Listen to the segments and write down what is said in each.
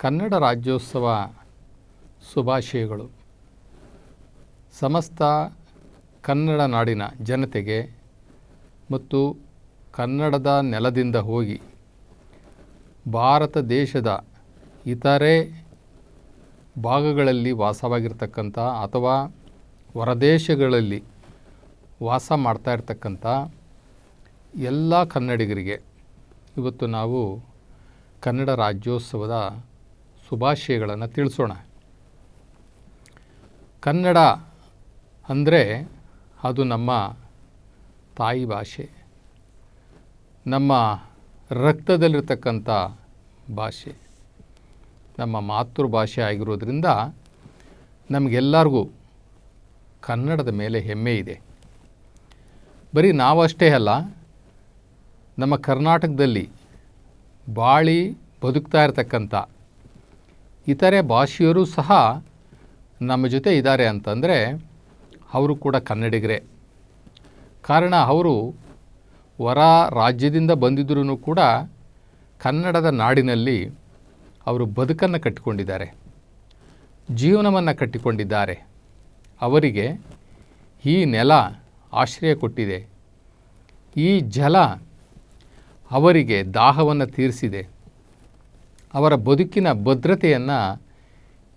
ಕನ್ನಡ ರಾಜ್ಯೋತ್ಸವ ಶುಭಾಶಯಗಳು. ಸಮಸ್ತ ಕನ್ನಡ ನಾಡಿನ ಜನತೆಗೆ ಮತ್ತು ಕನ್ನಡದ ನೆಲದಿಂದ ಹೋಗಿ ಭಾರತ ದೇಶದ ಇತರೆ ಭಾಗಗಳಲ್ಲಿ ವಾಸವಾಗಿರ್ತಕ್ಕಂಥ ಅಥವಾ ಹೊರದೇಶಗಳಲ್ಲಿ ವಾಸ ಮಾಡ್ತಾ ಇರ್ತಕ್ಕಂಥ ಎಲ್ಲ ಕನ್ನಡಿಗರಿಗೆ ಇವತ್ತು ನಾವು ಕನ್ನಡ ರಾಜ್ಯೋತ್ಸವದ ಶುಭಾಶಯಗಳನ್ನು ತಿಳಿಸೋಣ. ಕನ್ನಡ ಅಂದರೆ ಅದು ನಮ್ಮ ತಾಯಿ ಭಾಷೆ. ನಮ್ಮ ರಕ್ತದಲ್ಲಿರ್ತಕ್ಕಂಥ ಭಾಷೆ. ನಮ್ಮ ಮಾತೃಭಾಷೆ ಆಗಿರೋದ್ರಿಂದ ನಮಗೆಲ್ಲರಿಗೂ ಕನ್ನಡದ ಮೇಲೆ ಹೆಮ್ಮೆ ಇದೆ. ಬರೀ ನಾವಷ್ಟೇ ಅಲ್ಲ, ನಮ್ಮ ಕರ್ನಾಟಕದಲ್ಲಿ ಬಾಳಿ ಬದುಕ್ತಾ ಇರತಕ್ಕಂಥ ಇತರೆ ಭಾಷೆಯವರು ಸಹ ನಮ್ಮ ಜೊತೆ ಇದ್ದಾರೆ ಅಂತಂದರೆ ಅವರು ಕೂಡ ಕನ್ನಡಿಗರೇ. ಕಾರಣ ಅವರು ಹೊರ ರಾಜ್ಯದಿಂದ ಬಂದಿದ್ರೂ ಕೂಡ ಕನ್ನಡದ ನಾಡಿನಲ್ಲಿ ಅವರು ಬದುಕನ್ನು ಕಟ್ಟಿಕೊಂಡಿದ್ದಾರೆ. ಜೀವನವನ್ನು ಕಟ್ಟಿಕೊಂಡಿದ್ದಾರೆ. ಅವರಿಗೆ ಈ ನೆಲ ಆಶ್ರಯ ಕೊಟ್ಟಿದೆ. ಈ ಜಲ ಅವರಿಗೆ ದಾಹವನ್ನು ತೀರಿಸಿದೆ. ಅವರ ಬದುಕಿನ ಭದ್ರತೆಯನ್ನು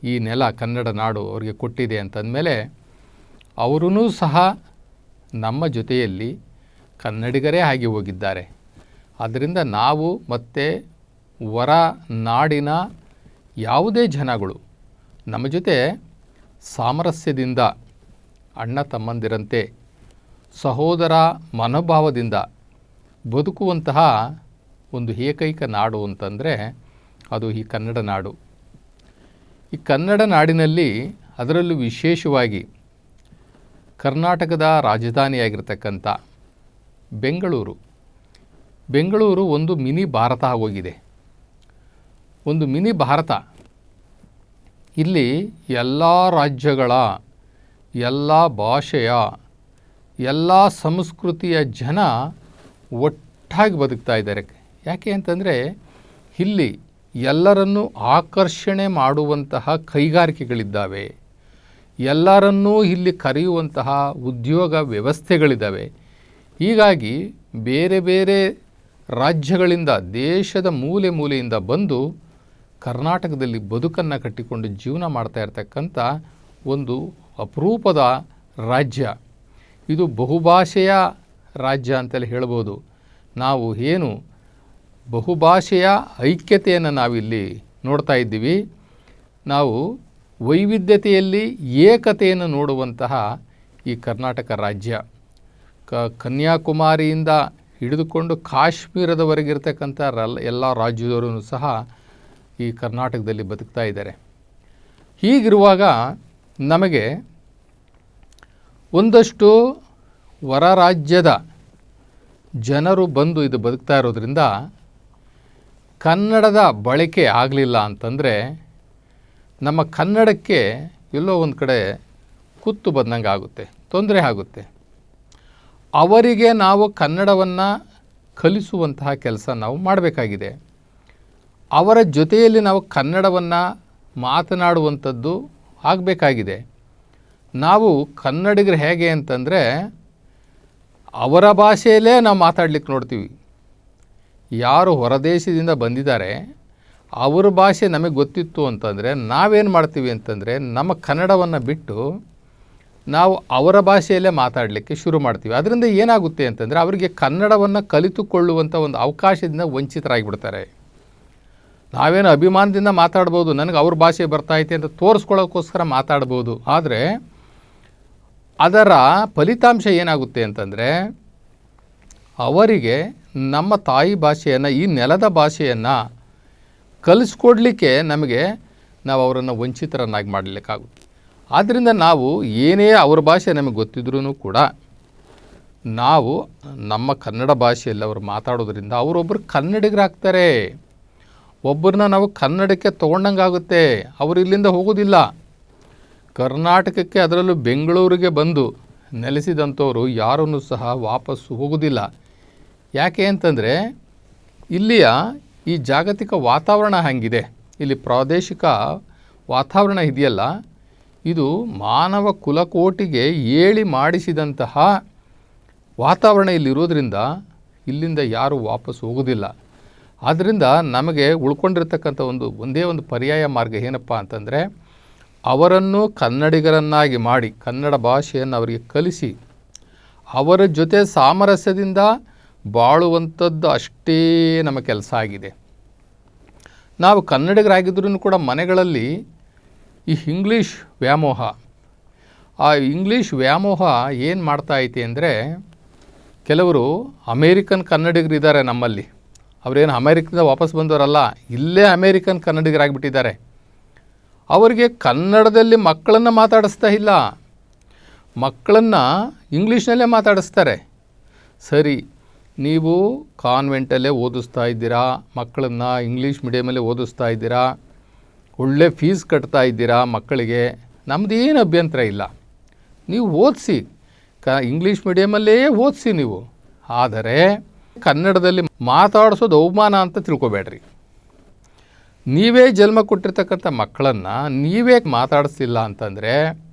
ಈ ನೆಲ ಕನ್ನಡ ನಾಡು ಅವರಿಗೆ ಕೊಟ್ಟಿದೆ ಅಂತಂದಮೇಲೆ ಅವರೂ ಸಹ ನಮ್ಮ ಜೊತೆಯಲ್ಲಿ ಕನ್ನಡಿಗರೇ ಆಗಿ ಹೋಗಿದ್ದಾರೆ. ಆದ್ದರಿಂದ ನಾವು ಮತ್ತು ಹೊರ ನಾಡಿನ ಯಾವುದೇ ಜನಗಳು ನಮ್ಮ ಜೊತೆ ಸಾಮರಸ್ಯದಿಂದ, ಅಣ್ಣ ತಮ್ಮಂದಿರಂತೆ, ಸಹೋದರ ಮನೋಭಾವದಿಂದ ಬದುಕುವಂತಹ ಒಂದು ಏಕೈಕ ನಾಡು ಅಂತಂದರೆ ಅದು ಈ ಕನ್ನಡ ನಾಡು. ಈ ಕನ್ನಡ ನಾಡಿನಲ್ಲಿ ಅದರಲ್ಲೂ ವಿಶೇಷವಾಗಿ ಕರ್ನಾಟಕದ ರಾಜಧಾನಿಯಾಗಿರ್ತಕ್ಕಂಥ ಬೆಂಗಳೂರು. ಬೆಂಗಳೂರು ಒಂದು ಮಿನಿ ಭಾರತ ಆಗೋಗಿದೆ ಒಂದು ಮಿನಿ ಭಾರತ. ಇಲ್ಲಿ ಎಲ್ಲ ರಾಜ್ಯಗಳ, ಎಲ್ಲ ಭಾಷೆಯ, ಎಲ್ಲ ಸಂಸ್ಕೃತಿಯ ಜನ ಒಟ್ಟಾಗಿ ಬದುಕ್ತಾ ಇದ್ದಾರೆ. ಯಾಕೆ ಅಂತಂದರೆ, ಇಲ್ಲಿ ಎಲ್ಲರನ್ನೂ ಆಕರ್ಷಣೆ ಮಾಡುವಂತಹ ಕೈಗಾರಿಕೆಗಳಿದ್ದಾವೆ. ಎಲ್ಲರನ್ನೂ ಇಲ್ಲಿ ಕರೆಯುವಂತಹ ಉದ್ಯೋಗ ವ್ಯವಸ್ಥೆಗಳಿದ್ದಾವೆ. ಹೀಗಾಗಿ ಬೇರೆ ಬೇರೆ ರಾಜ್ಯಗಳಿಂದ, ದೇಶದ ಮೂಲೆ ಮೂಲೆಯಿಂದ ಬಂದು ಕರ್ನಾಟಕದಲ್ಲಿ ಬದುಕನ್ನು ಕಟ್ಟಿಕೊಂಡು ಜೀವನ ಮಾಡ್ತಾ ಇರತಕ್ಕಂಥ ಒಂದು ಅಪರೂಪದ ರಾಜ್ಯ. ಇದು ಬಹುಭಾಷೆಯ ರಾಜ್ಯ ಅಂತಲೇ ಹೇಳ್ಬೋದು. ನಾವು ಏನು ಬಹುಭಾಷೆಯ ಐಕ್ಯತೆಯನ್ನು ನಾವಿಲ್ಲಿ ನೋಡ್ತಾ ಇದ್ದೀವಿ. ನಾವು ವೈವಿಧ್ಯತೆಯಲ್ಲಿ ಏಕತೆಯನ್ನು ನೋಡುವಂತಹ ಈ ಕರ್ನಾಟಕ ರಾಜ್ಯ. ಕ ಕನ್ಯಾಕುಮಾರಿಯಿಂದ ಹಿಡಿದುಕೊಂಡು ಕಾಶ್ಮೀರದವರೆಗಿರ್ತಕ್ಕಂಥ ರಲ್ ಎಲ್ಲ ರಾಜ್ಯದವರು ಸಹ ಈ ಕರ್ನಾಟಕದಲ್ಲಿ ಬದುಕ್ತಾ ಇದ್ದಾರೆ. ಹೀಗಿರುವಾಗ ನಮಗೆ ಒಂದಷ್ಟು ಹೊರ ರಾಜ್ಯದ ಜನರು ಬಂದು ಇದು ಬದುಕ್ತಾ ಇರೋದ್ರಿಂದ ಕನ್ನಡದ ಬಳಕೆ ಆಗಲಿಲ್ಲ ಅಂತಂದರೆ ನಮ್ಮ ಕನ್ನಡಕ್ಕೆ ಎಲ್ಲೋ ಒಂದು ಕಡೆ ಕುತ್ತು ಬಂದಂಗೆ ಆಗುತ್ತೆ, ತೊಂದರೆ ಆಗುತ್ತೆ. ಅವರಿಗೆ ನಾವು ಕನ್ನಡವನ್ನು ಕಲಿಸುವಂತಹ ಕೆಲಸ ನಾವು ಮಾಡಬೇಕಾಗಿದೆ. ಅವರ ಜೊತೆಯಲ್ಲಿ ನಾವು ಕನ್ನಡವನ್ನು ಮಾತನಾಡುವಂಥದ್ದು ಆಗಬೇಕಾಗಿದೆ. ನಾವು ಕನ್ನಡಿಗರು ಹೇಗೆ ಅಂತಂದರೆ, ಅವರ ಭಾಷೆಯಲ್ಲೇ ನಾವು ಮಾತಾಡ್ಲಿಕ್ಕೆ ನೋಡ್ತೀವಿ. ಯಾರು ಹೊರದೇಶದಿಂದ ಬಂದಿದ್ದಾರೆ, ಅವ್ರ ಭಾಷೆ ನಮಗೆ ಗೊತ್ತಿತ್ತು ಅಂತಂದರೆ ನಾವೇನು ಮಾಡ್ತೀವಿ ಅಂತಂದರೆ ನಮ್ಮ ಕನ್ನಡವನ್ನು ಬಿಟ್ಟು ನಾವು ಅವರ ಭಾಷೆಯಲ್ಲೇ ಮಾತಾಡಲಿಕ್ಕೆ ಶುರು ಮಾಡ್ತೀವಿ. ಅದರಿಂದ ಏನಾಗುತ್ತೆ ಅಂತಂದರೆ ಅವರಿಗೆ ಕನ್ನಡವನ್ನು ಕಲಿತುಕೊಳ್ಳುವಂಥ ಒಂದು ಅವಕಾಶದಿಂದ ವಂಚಿತರಾಗಿಬಿಡ್ತಾರೆ. ನಾವೇನು ಅಭಿಮಾನದಿಂದ ಮಾತಾಡ್ಬೋದು, ನನಗೆ ಅವ್ರ ಭಾಷೆ ಬರ್ತೈತೆ ಅಂತ ತೋರಿಸ್ಕೊಳ್ಳೋಕ್ಕೋಸ್ಕರ ಮಾತಾಡ್ಬೋದು. ಆದರೆ ಅದರ ಫಲಿತಾಂಶ ಏನಾಗುತ್ತೆ ಅಂತಂದರೆ ಅವರಿಗೆ ನಮ್ಮ ತಾಯಿ ಭಾಷೆಯನ್ನು, ಈ ನೆಲದ ಭಾಷೆಯನ್ನು ಕಲಿಸ್ಕೊಡ್ಲಿಕ್ಕೆ ನಮಗೆ ನಾವು ಅವರನ್ನು ವಂಚಿತರನ್ನಾಗಿ ಮಾಡಲಿಕ್ಕಾಗುತ್ತೆ. ಆದ್ದರಿಂದ ನಾವು ಏನೇ ಅವ್ರ ಭಾಷೆ ನಮಗೆ ಗೊತ್ತಿದ್ರೂ ಕೂಡ ನಾವು ನಮ್ಮ ಕನ್ನಡ ಭಾಷೆಯಲ್ಲಿ ಅವರು ಮಾತಾಡೋದ್ರಿಂದ ಅವರೊಬ್ಬರು ಕನ್ನಡಿಗರಾಗ್ತಾರೆ. ಒಬ್ಬರನ್ನ ನಾವು ಕನ್ನಡಕ್ಕೆ ತೊಗೊಂಡಂಗಾಗುತ್ತೆ. ಅವರು ಇಲ್ಲಿಂದ ಹೋಗೋದಿಲ್ಲ. ಕರ್ನಾಟಕಕ್ಕೆ ಅದರಲ್ಲೂ ಬೆಂಗಳೂರಿಗೆ ಬಂದು ನೆಲೆಸಿದಂಥವರು ಯಾರನ್ನು ಸಹ ವಾಪಸ್ಸು ಹೋಗೋದಿಲ್ಲ. ಯಾಕೆ ಅಂತಂದರೆ ಇಲ್ಲಿಯ ಈ ಜಾಗತಿಕ ವಾತಾವರಣ ಹಾಗಿದೆ. ಇಲ್ಲಿ ಪ್ರಾದೇಶಿಕ ವಾತಾವರಣ ಇದೆಯಲ್ಲ, ಇದು ಮಾನವ ಕುಲಕೋಟಿಗೆ ಏಳಿ ಮಾಡಿಸಿದಂತಹ ವಾತಾವರಣ ಇಲ್ಲಿರೋದ್ರಿಂದ ಇಲ್ಲಿಂದ ಯಾರೂ ವಾಪಸ್ ಹೋಗೋದಿಲ್ಲ ಆದ್ದರಿಂದ ನಮಗೆ ಉಳ್ಕೊಂಡಿರ್ತಕ್ಕಂಥ ಒಂದು, ಒಂದೇ ಒಂದು ಪರ್ಯಾಯ ಮಾರ್ಗ ಏನಪ್ಪ ಅಂತಂದರೆ, ಅವರನ್ನು ಕನ್ನಡಿಗರನ್ನಾಗಿ ಮಾಡಿ, ಕನ್ನಡ ಭಾಷೆಯನ್ನು ಅವರಿಗೆ ಕಲಿಸಿ, ಅವರ ಜೊತೆ ಸಾಮರಸ್ಯದಿಂದ ಬಾಳುವಂಥದ್ದು ಅಷ್ಟೇ ನಮ್ಮ ಕೆಲಸ ಆಗಿದೆ. ನಾವು ಕನ್ನಡಿಗರಾಗಿದ್ರೂ ಕೂಡ ಮನೆಗಳಲ್ಲಿ ಈ ಇಂಗ್ಲೀಷ್ ವ್ಯಾಮೋಹ, ಆ ಇಂಗ್ಲೀಷ್ ವ್ಯಾಮೋಹ ಏನು ಮಾಡ್ತಾ ಐತಿ ಅಂದರೆ ಕೆಲವರು ಅಮೇರಿಕನ್ ಕನ್ನಡಿಗರಿದ್ದಾರೆ ನಮ್ಮಲ್ಲಿ. ಅವರೇನು ಅಮೇರಿಕದಿಂದ ವಾಪಸ್ ಬಂದವರಲ್ಲ, ಇಲ್ಲೇ ಅಮೇರಿಕನ್ ಕನ್ನಡಿಗರಾಗಿಬಿಟ್ಟಿದ್ದಾರೆ. ಅವರಿಗೆ ಕನ್ನಡದಲ್ಲಿ ಮಕ್ಕಳನ್ನು ಮಾತಾಡಿಸ್ತಾ ಇಲ್ಲ. ಮಕ್ಕಳನ್ನು ಇಂಗ್ಲೀಷ್ನಲ್ಲೇ ಮಾತಾಡಿಸ್ತಾರೆ. ಸರಿ ನೀವು ಕಾನ್ವೆಂಟಲ್ಲೇ ಓದಿಸ್ತಾ ಇದ್ದೀರಾ? ಮಕ್ಕಳನ್ನು ಇಂಗ್ಲೀಷ್ ಮೀಡಿಯಮಲ್ಲೇ ಓದಿಸ್ತಾ ಇದ್ದೀರಾ? ಒಳ್ಳೆ ಫೀಸ್ ಕಟ್ತಾ ಇದ್ದೀರಾ ಮಕ್ಕಳಿಗೆ? ನಮ್ಮದೇನು ಅಭ್ಯಂತರ ಇಲ್ಲ. ನೀವು ಓದಿಸಿ, ಕ, ಇಂಗ್ಲೀಷ್ ಮೀಡಿಯಮಲ್ಲೇ ಓದಿಸಿ ನೀವು. ಆದರೆ ಕನ್ನಡದಲ್ಲಿ ಮಾತಾಡಿಸೋದು ಅವಮಾನ ಅಂತ ತಿಳ್ಕೊಬೇಡ್ರಿ. ನೀವೇ ಜನ್ಮ ಕೊಟ್ಟಿರ್ತಕ್ಕಂಥ ಮಕ್ಕಳನ್ನು ನೀವೇ ಮಾತಾಡಿಸ್ತಿಲ್ಲ ಅಂತಂದರೆ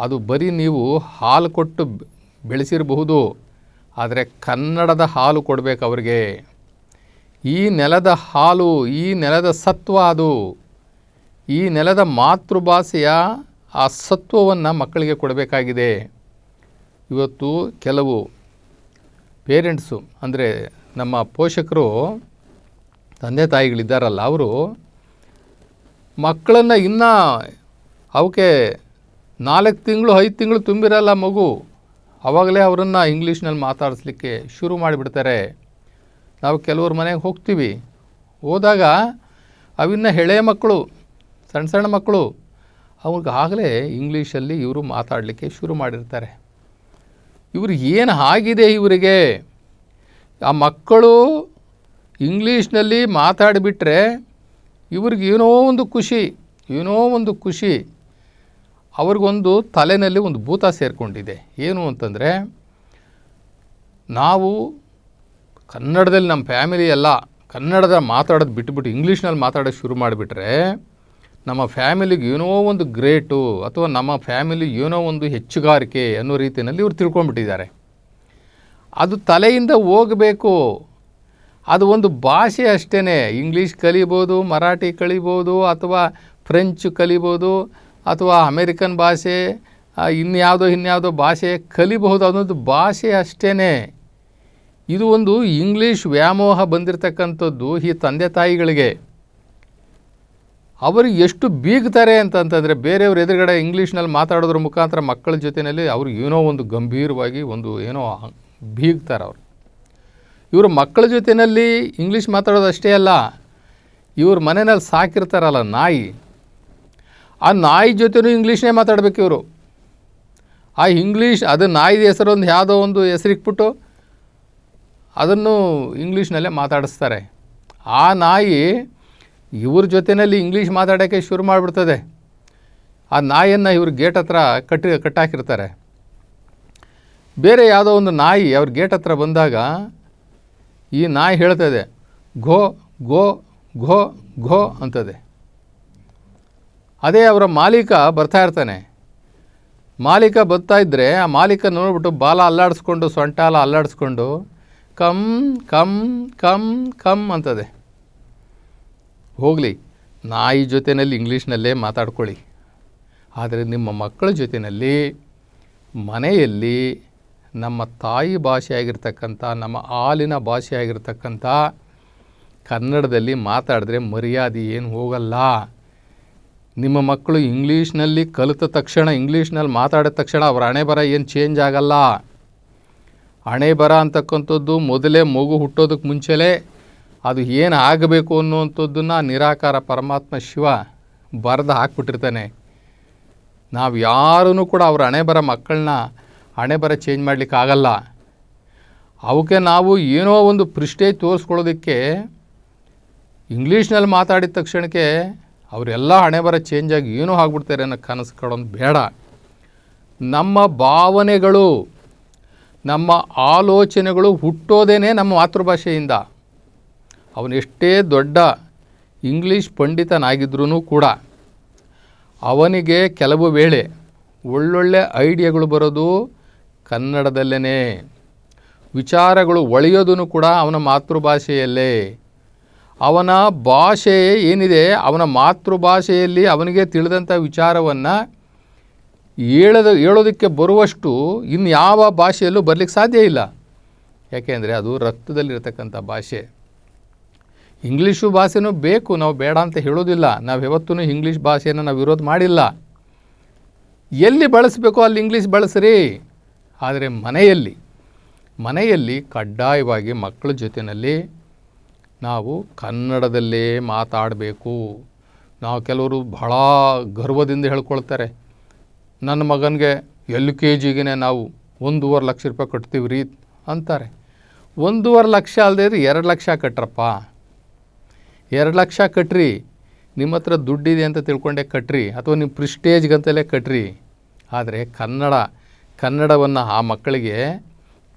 ಅದು ಬರೀ ನೀವು ಹಾಲು ಕೊಟ್ಟು ಬೆಳೆಸಿರಬಹುದು. ಆದರೆ ಕನ್ನಡದ ಹಾಲು ಕೊಡಬೇಕು ಅವ್ರಿಗೆ. ಈ ನೆಲದ ಹಾಲು, ಈ ನೆಲದ ಸತ್ವ ಅದು. ಈ ನೆಲದ ಮಾತೃಭಾಷೆಯ ಆ ಸತ್ವವನ್ನು ಮಕ್ಕಳಿಗೆ ಕೊಡಬೇಕಾಗಿದೆ. ಇವತ್ತು ಕೆಲವು ಪೇರೆಂಟ್ಸು, ಅಂದರೆ ನಮ್ಮ ಪೋಷಕರು, ತಂದೆ ತಾಯಿಗಳಿದ್ದಾರಲ್ಲ ಅವರು, ಮಕ್ಕಳನ್ನು ಇನ್ನೂ ಅವಕ್ಕೆ ನಾಲ್ಕು ತಿಂಗಳು, ಐದು ತಿಂಗಳು ತುಂಬಿರಲ್ಲ ಮಗು. ಆವಾಗಲೇ ಅವರನ್ನು ಇಂಗ್ಲೀಷ್ನಲ್ಲಿ ಮಾತಾಡಿಸ್ಲಿಕ್ಕೆ ಶುರು ಮಾಡಿಬಿಡ್ತಾರೆ. ನಾವು ಕೆಲವ್ರ ಮನೆಗೆ ಹೋಗ್ತೀವಿ. ಹೋದಾಗ ಅವಿನ್ನ ಹೆಳೆಯ ಮಕ್ಕಳು ಸಣ್ಣ ಸಣ್ಣ ಮಕ್ಕಳು ಅವ್ರಿಗಾಗಲೇ ಇಂಗ್ಲೀಷಲ್ಲಿ ಇವರು ಮಾತಾಡಲಿಕ್ಕೆ ಶುರು ಮಾಡಿರ್ತಾರೆ. ಇವರು ಏನು ಆಗಿದೆ ಇವರಿಗೆ? ಆ ಮಕ್ಕಳು ಇಂಗ್ಲೀಷ್ನಲ್ಲಿ ಮಾತಾಡಿಬಿಟ್ರೆ ಇವ್ರಿಗೆ ಏನೋ ಒಂದು ಖುಷಿ, ಏನೋ ಒಂದು ಖುಷಿ. ಅವ್ರಿಗೊಂದು ತಲೆಯಲ್ಲಿ ಒಂದು ಭೂತ ಸೇರಿಕೊಂಡಿದೆ. ಏನು ಅಂತಂದರೆ, ನಾವು ಕನ್ನಡದಲ್ಲಿ ನಮ್ಮ ಫ್ಯಾಮಿಲಿ ಎಲ್ಲ ಕನ್ನಡದ ಮಾತಾಡೋದು ಬಿಟ್ಟುಬಿಟ್ಟು ಇಂಗ್ಲೀಷ್ನಲ್ಲಿ ಮಾತಾಡೋದು ಶುರು ಮಾಡಿಬಿಟ್ರೆ, ನಮ್ಮ ಫ್ಯಾಮಿಲಿಗೆ ಏನೋ ಒಂದು ಗ್ರೇಟು ಅಥವಾ ನಮ್ಮ ಫ್ಯಾಮಿಲಿ ಏನೋ ಒಂದು ಹೆಚ್ಚುಗಾರಿಕೆ ಅನ್ನೋ ರೀತಿಯಲ್ಲಿ ಇವ್ರು ತಿಳ್ಕೊಂಡ್ಬಿಟ್ಟಿದ್ದಾರೆ. ಅದು ತಲೆಯಿಂದ ಹೋಗಬೇಕು. ಅದು ಒಂದು ಭಾಷೆ ಅಷ್ಟೇ ಇಂಗ್ಲೀಷ್ ಕಲಿಬೋದು, ಮರಾಠಿ ಕಲಿಬೋದು ಅಥವಾ ಫ್ರೆಂಚ್ ಕಲಿಬೋದು ಅಥವಾ ಅಮೇರಿಕನ್ ಭಾಷೆ ಇನ್ಯಾವುದೋ ಇನ್ಯಾವುದೋ ಭಾಷೆ ಕಲಿಬಹುದು ಅನ್ನೋದು ಭಾಷೆ ಅಷ್ಟೇ ಇದು ಒಂದು ಇಂಗ್ಲೀಷ್ ವ್ಯಾಮೋಹ ಬಂದಿರತಕ್ಕಂಥದ್ದು ಈ ತಂದೆ ತಾಯಿಗಳಿಗೆ. ಅವರು ಎಷ್ಟು ಬೀಗ್ತಾರೆ ಅಂತಂತಂದರೆ ಬೇರೆಯವ್ರ ಎದುರುಗಡೆ ಇಂಗ್ಲೀಷ್ನಲ್ಲಿ ಮಾತಾಡೋದ್ರ ಮುಖಾಂತರ ಮಕ್ಕಳ ಜೊತೆಯಲ್ಲಿ ಅವರು ಏನೋ ಒಂದು ಗಂಭೀರವಾಗಿ ಒಂದು ಏನೋ ಬೀಗ್ತಾರೆ ಅವರು. ಇವರು ಮಕ್ಕಳ ಜೊತೆಯಲ್ಲಿ ಇಂಗ್ಲೀಷ್ ಮಾತಾಡೋದು ಅಷ್ಟೇ ಅಲ್ಲ, ಇವ್ರ ಮನೆಯಲ್ಲಿ ಸಾಕಿರ್ತಾರಲ್ಲ ನಾಯಿ. ಆ ನಾಯಿ ಜೊತೆನೂ ಇಂಗ್ಲೀಷ್ನೇ ಮಾತಾಡಬೇಕು ಇವರು. ಆ ಇಂಗ್ಲೀಷ್, ಅದು ನಾಯಿದ ಹೆಸರೊಂದು ಯಾವುದೋ ಒಂದು ಹೆಸರಿಕ್ಬಿಟ್ಟು ಅದನ್ನು ಇಂಗ್ಲೀಷ್ನಲ್ಲೇ ಮಾತಾಡಿಸ್ತಾರೆ. ಆ ನಾಯಿ ಇವ್ರ ಜೊತೆಯಲ್ಲಿ ಇಂಗ್ಲೀಷ್ ಮಾತಾಡೋಕ್ಕೆ ಶುರು ಮಾಡಿಬಿಡ್ತದೆ. ಆ ನಾಯಿಯನ್ನು ಇವ್ರ ಗೇಟ್ ಹತ್ರ ಕಟ್ಟಿ, ಕಟ್ಟಾಕಿರ್ತಾರೆ. ಬೇರೆ ಯಾವುದೋ ಒಂದು ನಾಯಿ ಅವ್ರ ಗೇಟ್ ಹತ್ರ ಬಂದಾಗ ಈ ನಾಯಿ ಹೇಳ್ತದೆ ಘೋ ಘೋ ಘೋ ಘೋ ಅಂತದೆ. ಅದೇ ಅವರ ಮಾಲೀಕ ಬರ್ತಾ ಇರ್ತಾನೆ. ಮಾಲೀಕ ಬರ್ತಾ ಇದ್ದರೆ ಆ ಮಾಲೀಕ ನೋಡ್ಬಿಟ್ಟು ಬಾಲ ಅಲ್ಲಾಡಿಸ್ಕೊಂಡು, ಸೊಂಟಾಲ ಅಲ್ಲಾಡಿಸ್ಕೊಂಡು ಕಮ್ ಕಮ್ ಕಮ್ ಕಮ್ ಅಂತದೆ. ಹೋಗಲಿ, ನಾಯಿ ಜೊತೆಯಲ್ಲಿ ಇಂಗ್ಲೀಷ್ನಲ್ಲೇ ಮಾತಾಡ್ಕೊಳ್ಳಿ. ಆದರೆ ನಿಮ್ಮ ಮಕ್ಕಳ ಜೊತೆಯಲ್ಲಿ ಮನೆಯಲ್ಲಿ ನಮ್ಮ ತಾಯಿ ಭಾಷೆಯಾಗಿರ್ತಕ್ಕಂಥ, ನಮ್ಮ ಹಾಲಿನ ಭಾಷೆಯಾಗಿರ್ತಕ್ಕಂಥ ಕನ್ನಡದಲ್ಲಿ ಮಾತಾಡಿದ್ರೆ ಮರ್ಯಾದೆ ಏನು ಹೋಗಲ್ಲ. ನಿಮ್ಮ ಮಕ್ಕಳು ಇಂಗ್ಲೀಷ್ನಲ್ಲಿ ಕಲಿತ ತಕ್ಷಣ, ಇಂಗ್ಲೀಷ್ನಲ್ಲಿ ಮಾತಾಡಿದ ತಕ್ಷಣ ಅವ್ರ ಹಣೆ ಬರ ಏನು ಚೇಂಜ್ ಆಗಲ್ಲ. ಹಣೆ ಬರ ಅಂತಕ್ಕಂಥದ್ದು ಮೊದಲೇ ಮಗು ಹುಟ್ಟೋದಕ್ಕೆ ಮುಂಚೆಲೇ ಅದು ಏನು ಆಗಬೇಕು ಅನ್ನುವಂಥದ್ದನ್ನು ನಿರಾಕಾರ ಪರಮಾತ್ಮ ಶಿವ ಬರೆದು ಹಾಕ್ಬಿಟ್ಟಿರ್ತಾನೆ. ನಾವು ಯಾರೂ ಕೂಡ ಅವ್ರ ಹಣೆ ಬರ ಮಕ್ಕಳನ್ನ ಹಣೆ ಬರ ಚೇಂಜ್ ಮಾಡಲಿಕ್ಕೆ ಆಗಲ್ಲ. ಅವಕ್ಕೆ ನಾವು ಏನೋ ಒಂದು ಪೃಷ್ಠೆ ತೋರಿಸ್ಕೊಳ್ಳೋದಕ್ಕೆ ಇಂಗ್ಲೀಷ್ನಲ್ಲಿ ಮಾತಾಡಿದ ತಕ್ಷಣಕ್ಕೆ ಅವರೆಲ್ಲ ಹಣೆ ಬರ ಚೇಂಜ್ ಆಗಿ ಏನೂ ಆಗ್ಬಿಡ್ತಾರೆ ಅನ್ನೋ ಕನಸು ಕಾಣೋದು ಬೇಡ. ನಮ್ಮ ಭಾವನೆಗಳು, ನಮ್ಮ ಆಲೋಚನೆಗಳು ಹುಟ್ಟೋದೇ ನಮ್ಮ ಮಾತೃಭಾಷೆಯಿಂದ. ಅವನೆಷ್ಟೇ ದೊಡ್ಡ ಇಂಗ್ಲೀಷ್ ಪಂಡಿತನಾಗಿದ್ರೂ ಕೂಡ ಅವನಿಗೆ ಕೆಲವು ವೇಳೆ ಒಳ್ಳೊಳ್ಳೆ ಐಡಿಯಾಗಳು ಬರೋದು ಕನ್ನಡದಲ್ಲೇ ವಿಚಾರಗಳು ಒಳೆಯೋದೂ ಕೂಡ ಅವನ ಮಾತೃಭಾಷೆಯಲ್ಲೇ. ಅವನ ಭಾಷೆ ಏನಿದೆ, ಅವನ ಮಾತೃಭಾಷೆಯಲ್ಲಿ ಅವನಿಗೆ ತಿಳಿದಂಥ ವಿಚಾರವನ್ನು ಹೇಳದ, ಹೇಳೋದಕ್ಕೆ ಬರುವಷ್ಟು ಇನ್ಯಾವ ಭಾಷೆಯಲ್ಲೂ ಬರಲಿಕ್ಕೆ ಸಾಧ್ಯ ಇಲ್ಲ. ಯಾಕೆಂದರೆ ಅದು ರಕ್ತದಲ್ಲಿರ್ತಕ್ಕಂಥ ಭಾಷೆ. ಇಂಗ್ಲೀಷು ಭಾಷೆನೂ ಬೇಕು, ನಾವು ಬೇಡ ಅಂತ ಹೇಳೋದಿಲ್ಲ. ನಾವು ಯಾವತ್ತೂ ಇಂಗ್ಲೀಷ್ ಭಾಷೆಯನ್ನು ನಾವು ವಿರೋಧ ಮಾಡಿಲ್ಲ. ಎಲ್ಲಿ ಬಳಸಬೇಕು ಅಲ್ಲಿ ಇಂಗ್ಲೀಷ್ ಬಳಸ್ರಿ. ಆದರೆ ಮನೆಯಲ್ಲಿ ಮನೆಯಲ್ಲಿ ಕಡ್ಡಾಯವಾಗಿ ಮಕ್ಕಳ ಜೊತೆಯಲ್ಲಿ ನಾವು ಕನ್ನಡದಲ್ಲೇ ಮಾತಾಡಬೇಕು. ನಾವು ಕೆಲವರು ಬಹಳ ಗರ್ವದಿಂದ ಹೇಳ್ಕೊಳ್ತಾರೆ. ನನ್ನ ಮಗನಿಗೆ ಎಲ್ ಕೆ ಜಿಗೆ ನಾವು ಒಂದೂವರೆ ಲಕ್ಷ ರೂಪಾಯಿ ಕಟ್ತೀವಿ ರೀ ಅಂತಾರೆ. ಒಂದೂವರೆ ಲಕ್ಷ ಅಲ್ಲದೆ ಇದ್ರೆ ಎರಡು ಲಕ್ಷ ಕಟ್ರಪ್ಪ. ಎರಡು ಲಕ್ಷ ಕಟ್ರಿ, ನಿಮ್ಮ ಹತ್ರ ದುಡ್ಡಿದೆ ಅಂತ ತಿಳ್ಕೊಂಡೆ ಕಟ್ರಿ, ಅಥವಾ ನಿಮ್ಮ ಪ್ರಿಸ್ಟೇಜ್ಗಂತಲೇ ಕಟ್ರಿ. ಆದರೆ ಕನ್ನಡ, ಕನ್ನಡವನ್ನು ಆ ಮಕ್ಕಳಿಗೆ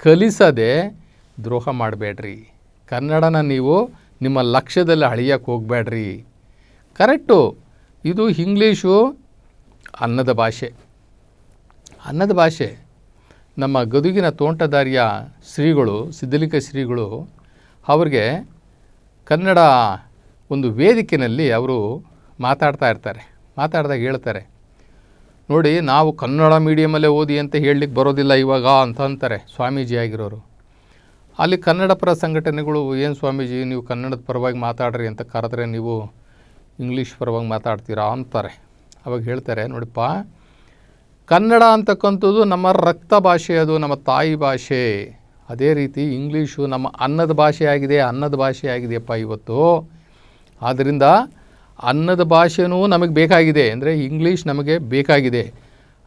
ಕಲಿಸದೆ ದ್ರೋಹ ಮಾಡಬೇಡ್ರಿ. ಕನ್ನಡನ ನೀವು ನಿಮ್ಮ ಲಕ್ಷ್ಯದಲ್ಲಿ ಅಳಿಯಕ್ಕೆ ಹೋಗಬೇಡ್ರಿ ಕರೆಕ್ಟು. ಇದು ಇಂಗ್ಲೀಷು ಅನ್ನದ ಭಾಷೆ. ಅನ್ನದ ಭಾಷೆ. ನಮ್ಮ ಗದುಗಿನ ತೋಂಟದಾರಿಯ ಶ್ರೀಗಳು, ಸಿದ್ಧಲಿಂಗ ಶ್ರೀಗಳು, ಅವ್ರಿಗೆ ಕನ್ನಡ ಒಂದು ವೇದಿಕೆಯಲ್ಲಿ ಅವರು ಮಾತಾಡ್ತಾ ಇರ್ತಾರೆ. ಮಾತಾಡಿದಾಗ ಹೇಳ್ತಾರೆ, ನೋಡಿ, ನಾವು ಕನ್ನಡ ಮೀಡಿಯಮಲ್ಲೇ ಓದಿ ಅಂತ ಹೇಳಲಿಕ್ಕೆ ಬರೋದಿಲ್ಲ ಇವಾಗ ಅಂತ ಅಂತಾರೆ ಸ್ವಾಮೀಜಿ ಆಗಿರೋರು. ಅಲ್ಲಿ ಕನ್ನಡ ಪರ ಸಂಘಟನೆಗಳು, ಏನು ಸ್ವಾಮೀಜಿ, ನೀವು ಕನ್ನಡದ ಪರವಾಗಿ ಮಾತಾಡ್ರಿ ಅಂತ ಕರೆದ್ರೆ ನೀವು ಇಂಗ್ಲೀಷ್ ಪರವಾಗಿ ಮಾತಾಡ್ತೀರಾ ಅಂತಾರೆ. ಅವಾಗ ಹೇಳ್ತಾರೆ, ನೋಡಿಪ್ಪ, ಕನ್ನಡ ಅಂತಕ್ಕಂಥದ್ದು ನಮ್ಮ ರಕ್ತ ಭಾಷೆ, ಅದು ನಮ್ಮ ತಾಯಿ ಭಾಷೆ. ಅದೇ ರೀತಿ ಇಂಗ್ಲೀಷು ನಮ್ಮ ಅನ್ನದ ಭಾಷೆ ಆಗಿದೆ, ಅನ್ನದ ಭಾಷೆ ಆಗಿದೆಯಪ್ಪ ಇವತ್ತು. ಆದ್ದರಿಂದ ಅನ್ನದ ಭಾಷೆನೂ ನಮಗೆ ಬೇಕಾಗಿದೆ. ಅಂದರೆ ಇಂಗ್ಲೀಷ್ ನಮಗೆ ಬೇಕಾಗಿದೆ.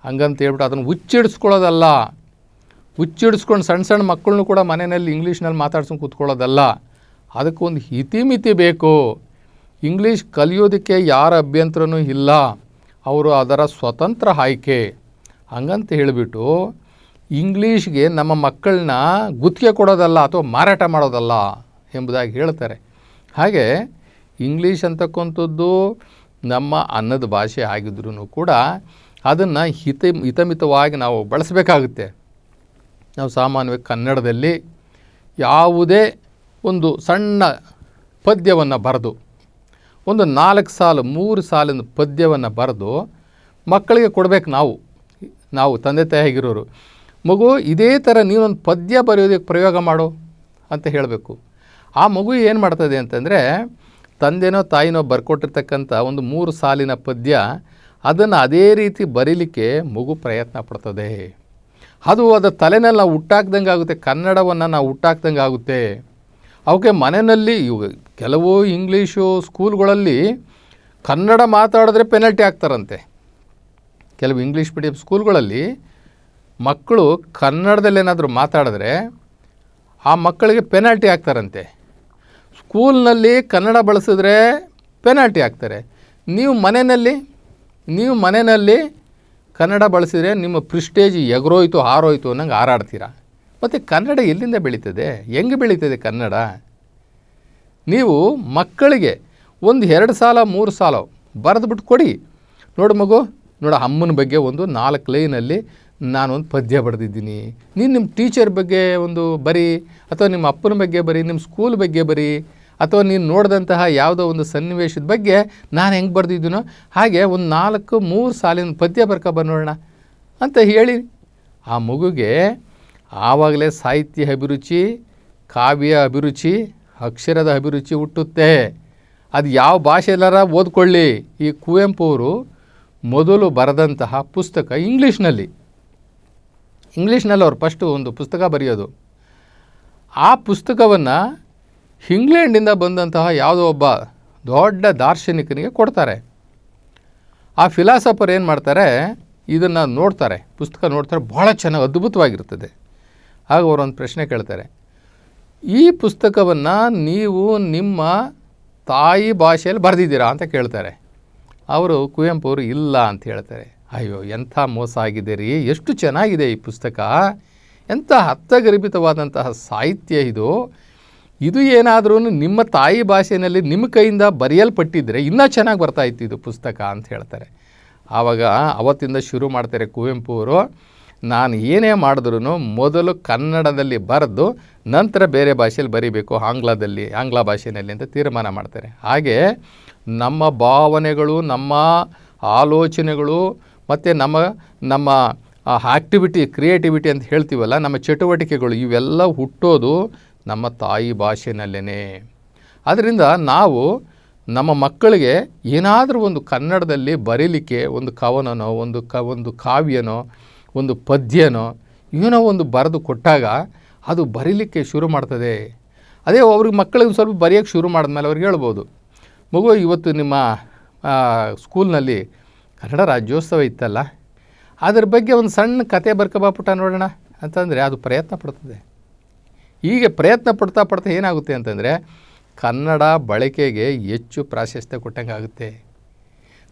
ಹಂಗಂತ ಹೇಳ್ಬಿಟ್ಟು ಅದನ್ನು ಹುಚ್ಚಿಡಿಸ್ಕೊಳ್ಳೋದಲ್ಲ. ಹುಚ್ಚಿಡಿಸ್ಕೊಂಡು ಸಣ್ಣ ಸಣ್ಣ ಮಕ್ಕಳನ್ನು ಕೂಡ ಮನೆಯಲ್ಲಿ ಇಂಗ್ಲೀಷ್ನಲ್ಲಿ ಮಾತಾಡ್ಸ್ಕೊಂಡು ಕೂತ್ಕೊಳ್ಳೋದಲ್ಲ. ಅದಕ್ಕೊಂದು ಇತಿಮಿತಿ ಬೇಕು. ಇಂಗ್ಲೀಷ್ ಕಲಿಯೋದಕ್ಕೆ ಯಾರ ಅಭ್ಯಂತರನೂ ಇಲ್ಲ. ಅವರು ಅದರ ಸ್ವತಂತ್ರ ಆಯ್ಕೆ. ಹಂಗಂತ ಹೇಳಿಬಿಟ್ಟು ಇಂಗ್ಲೀಷ್ಗೆ ನಮ್ಮ ಮಕ್ಕಳನ್ನ ಗುತ್ತಿಗೆ ಕೊಡೋದಲ್ಲ ಅಥವಾ ಮಾರಾಟ ಮಾಡೋದಲ್ಲ ಎಂಬುದಾಗಿ ಹೇಳ್ತಾರೆ. ಹಾಗೆ ಇಂಗ್ಲೀಷ್ ಅಂತಕ್ಕಂಥದ್ದು ನಮ್ಮ ಅನ್ನದ ಭಾಷೆ ಆಗಿದ್ರೂ ಕೂಡ ಅದನ್ನು ಹಿತ ಹಿತಮಿತವಾಗಿ ನಾವು ಬಳಸಬೇಕಾಗುತ್ತೆ. ನಾವು ಸಾಮಾನ್ಯವಾಗಿ ಕನ್ನಡದಲ್ಲಿ ಯಾವುದೇ ಒಂದು ಸಣ್ಣ ಪದ್ಯವನ್ನು ಬರೆದು, ಒಂದು ನಾಲ್ಕು ಸಾಲು, ಮೂರು ಸಾಲಿನ ಪದ್ಯವನ್ನು ಬರೆದು ಮಕ್ಕಳಿಗೆ ಕೊಡಬೇಕು ನಾವು. ನಾವು ತಂದೆ ತಾಯಿಯಾಗಿರೋರು. ಮಗು ಇದೇ ಥರ ನೀನೊಂದು ಪದ್ಯ ಬರೆಯೋದಕ್ಕೆ ಪ್ರಯೋಗ ಮಾಡು ಅಂತ ಹೇಳಬೇಕು. ಆ ಮಗು ಏನು ಮಾಡ್ತದೆ ಅಂತಂದರೆ ತಂದೆನೋ ತಾಯಿನೋ ಬರ್ಕೊಟ್ಟಿರ್ತಕ್ಕಂಥ ಒಂದು ಮೂರು ಸಾಲಿನ ಪದ್ಯ ಅದನ್ನು ಅದೇ ರೀತಿ ಬರೀಲಿಕ್ಕೆ ಮಗು ಪ್ರಯತ್ನ ಪಡ್ತದೆ. ಅದು ಅದರ ತಲೆನಲ್ಲಿ ನಾವು ಹುಟ್ಟಾಕ್ದಂಗೆ ಆಗುತ್ತೆ, ಕನ್ನಡವನ್ನು ನಾವು ಹುಟ್ಟಾಕ್ದಂಗೆ ಆಗುತ್ತೆ. ಅವಕ್ಕೆ ಮನೆಯಲ್ಲಿ ಕೆಲವು ಇಂಗ್ಲೀಷು ಸ್ಕೂಲ್ಗಳಲ್ಲಿ ಕನ್ನಡ ಮಾತಾಡಿದ್ರೆ ಪೆನಲ್ಟಿ ಆಗ್ತಾರಂತೆ ಕೆಲವು ಇಂಗ್ಲೀಷ್ ಮೀಡಿಯಂ ಸ್ಕೂಲ್ಗಳಲ್ಲಿ ಮಕ್ಕಳು ಕನ್ನಡದಲ್ಲಿ ಏನಾದರೂ ಮಾತಾಡಿದ್ರೆ ಆ ಮಕ್ಕಳಿಗೆ ಪೆನಾಲ್ಟಿ ಆಗ್ತಾರಂತೆ ಸ್ಕೂಲ್ನಲ್ಲಿ ಕನ್ನಡ ಬಳಸಿದ್ರೆ ಪೆನಾಲ್ಟಿ ಆಗ್ತಾರೆ ನೀವು ಮನೆಯಲ್ಲಿ ನೀವು ಮನೆಯಲ್ಲಿ ಕನ್ನಡ ಬಳಸಿದರೆ ನಿಮ್ಮ ಪ್ರಿಸ್ಟೇಜ್ ಎಗರೋಯ್ತು, ಹಾರೋಯ್ತು ಅನ್ನಂಗೆ ಹಾರಾಡ್ತೀರಾ? ಮತ್ತು ಕನ್ನಡ ಎಲ್ಲಿಂದ ಬೆಳೀತದೆ? ಹೆಂಗೆ ಬೆಳೀತದೆ ಕನ್ನಡ? ನೀವು ಮಕ್ಕಳಿಗೆ ಒಂದು ಎರಡು ಸಾಲ, ಮೂರು ಸಾಲ ಬರೆದ್ಬಿಟ್ಟು ಕೊಡಿ. ನೋಡು ಮಗು, ನೋಡು ಅಮ್ಮನ ಬಗ್ಗೆ ಒಂದು ನಾಲ್ಕು ಲೈನಲ್ಲಿ ನಾನೊಂದು ಪದ್ಯ ಬರೆದಿದ್ದೀನಿ. ನೀನು ನಿಮ್ಮ ಟೀಚರ್ ಬಗ್ಗೆ ಒಂದು ಬರಿ, ಅಥವಾ ನಿಮ್ಮ ಅಪ್ಪನ ಬಗ್ಗೆ ಬರಿ ನಿಮ್ಮ ಸ್ಕೂಲ್ ಬಗ್ಗೆ ಬರಿ ಅಥವಾ ನೀನು ನೋಡಿದಂತಹ ಯಾವುದೋ ಒಂದು ಸನ್ನಿವೇಶದ ಬಗ್ಗೆ ನಾನು ಹೆಂಗೆ ಬರೆದಿದ್ದೀನೋ ಹಾಗೆ ಒಂದು ನಾಲ್ಕು, ಮೂರು ಸಾಲಿನ ಪದ್ಯ ಬರ್ಕ ನೋಡೋಣ ಅಂತ ಹೇಳಿ ಆ ಮಗುಗೆ ಆವಾಗಲೇ ಸಾಹಿತ್ಯ ಅಭಿರುಚಿ, ಕಾವ್ಯ ಅಭಿರುಚಿ, ಅಕ್ಷರದ ಅಭಿರುಚಿ ಹುಟ್ಟುತ್ತೆ. ಅದು ಯಾವ ಭಾಷೆಯಲ್ಲಾರ ಓದ್ಕೊಳ್ಳಿ. ಈ ಕುವೆಂಪು ಅವರು ಮೊದಲು ಬರೆದಂತಹ ಪುಸ್ತಕ ಇಂಗ್ಲೀಷ್ನಲ್ಲಿ. ಇಂಗ್ಲೀಷ್ನಲ್ಲಿ ಅವ್ರು ಫಸ್ಟು ಒಂದು ಪುಸ್ತಕ ಬರೆಯೋದು. ಆ ಪುಸ್ತಕವನ್ನು ಇಂಗ್ಲೆಂಡಿಂದ ಬಂದಂತಹ ಯಾವುದೋ ಒಬ್ಬ ದೊಡ್ಡ ದಾರ್ಶನಿಕನಿಗೆ ಕೊಡ್ತಾರೆ. ಆ ಫಿಲಾಸಫರ್ ಏನು ಮಾಡ್ತಾರೆ? ಇದನ್ನು ನೋಡ್ತಾರೆ. ಪುಸ್ತಕ ನೋಡ್ತಾರೆ. ಭಾಳ ಚೆನ್ನಾಗಿ ಅದ್ಭುತವಾಗಿರ್ತದೆ. ಆಗ ಅವರೊಂದು ಪ್ರಶ್ನೆ ಕೇಳ್ತಾರೆ. ಈ ಪುಸ್ತಕವನ್ನು ನೀವು ನಿಮ್ಮ ತಾಯಿ ಭಾಷೆಯಲ್ಲಿ ಬರೆದಿದ್ದೀರಾ ಅಂತ ಕೇಳ್ತಾರೆ. ಅವರು ಕುವೆಂಪು ಅವರು ಇಲ್ಲ ಅಂತ ಹೇಳ್ತಾರೆ. ಅಯ್ಯೋ, ಎಂಥ ಮೋಸ ಆಗಿದೆ ರೀ. ಎಷ್ಟು ಚೆನ್ನಾಗಿದೆ ಈ ಪುಸ್ತಕ. ಎಂಥ ಅರ್ಥಗರ್ಭಿತವಾದಂತಹ ಸಾಹಿತ್ಯ ಇದು. ಇದು ಏನಾದರೂ ನಿಮ್ಮ ತಾಯಿ ಭಾಷೆಯಲ್ಲಿ ನಿಮ್ಮ ಕೈಯಿಂದ ಬರೆಯಲ್ಪಟ್ಟಿದ್ದರೆ ಇನ್ನೂ ಚೆನ್ನಾಗಿ ಬರ್ತಾ ಇತ್ತು ಇದು ಪುಸ್ತಕ ಅಂತ ಹೇಳ್ತಾರೆ. ಆವಾಗ ಅವತ್ತಿಂದ ಶುರು ಮಾಡ್ತಾರೆ ಕುವೆಂಪು ಅವರು, ನಾನು ಏನೇ ಮಾಡಿದ್ರೂ ಮೊದಲು ಕನ್ನಡದಲ್ಲಿ ಬರೆದು ನಂತರ ಬೇರೆ ಭಾಷೆಯಲ್ಲಿ ಬರೀಬೇಕು, ಆಂಗ್ಲದಲ್ಲಿ, ಆಂಗ್ಲ ಭಾಷೆಯಲ್ಲಿ ಅಂತ ತೀರ್ಮಾನ ಮಾಡ್ತಾರೆ. ಹಾಗೆ ನಮ್ಮ ಭಾವನೆಗಳು, ನಮ್ಮ ಆಲೋಚನೆಗಳು ಮತ್ತು ನಮ್ಮ ನಮ್ಮ ಆಕ್ಟಿವಿಟಿ ಕ್ರಿಯೇಟಿವಿಟಿ ಅಂತ ಹೇಳ್ತೀವಲ್ಲ, ನಮ್ಮ ಚಟುವಟಿಕೆಗಳು ಇವೆಲ್ಲ ಹುಟ್ಟೋದು ನಮ್ಮ ತಾಯಿ ಭಾಷೆನಲ್ಲೇ ಆದ್ದರಿಂದ ನಾವು ನಮ್ಮ ಮಕ್ಕಳಿಗೆ ಏನಾದರೂ ಒಂದು ಕನ್ನಡದಲ್ಲಿ ಬರೀಲಿಕ್ಕೆ ಒಂದು ಕವನನೋ, ಒಂದು ಕ, ಒಂದು ಕಾವ್ಯನೋ, ಒಂದು ಪದ್ಯನೋ, ಏನೋ ಒಂದು ಬರೆದು ಕೊಟ್ಟಾಗ ಅದು ಬರೀಲಿಕ್ಕೆ ಶುರು ಮಾಡ್ತದೆ. ಅದೇ ಅವ್ರಿಗೆ ಮಕ್ಕಳಿಗೆ ಸ್ವಲ್ಪ ಬರೆಯೋಕ್ಕೆ ಶುರು ಮಾಡಿದ್ಮೇಲೆ ಅವ್ರಿಗೆ ಹೇಳ್ಬೋದು. ಮಗು, ಇವತ್ತು ನಿಮ್ಮ ಸ್ಕೂಲ್ನಲ್ಲಿ ಕನ್ನಡ ರಾಜ್ಯೋತ್ಸವ ಇತ್ತಲ್ಲ, ಅದ್ರ ಬಗ್ಗೆ ಒಂದು ಸಣ್ಣ ಕತೆ ಬರ್ಕಬಾಪುಟ ನೋಡೋಣ ಅಂತಂದರೆ ಅದು ಪ್ರಯತ್ನ ಪಡ್ತದೆ. ಹೀಗೆ ಪ್ರಯತ್ನ ಪಡ್ತಾ ಪಡ್ತಾ ಏನಾಗುತ್ತೆ ಅಂತಂದರೆ ಕನ್ನಡ ಬಳಕೆಗೆ ಹೆಚ್ಚು ಪ್ರಾಶಸ್ತ್ಯ ಕೊಟ್ಟಂಗೆ ಆಗುತ್ತೆ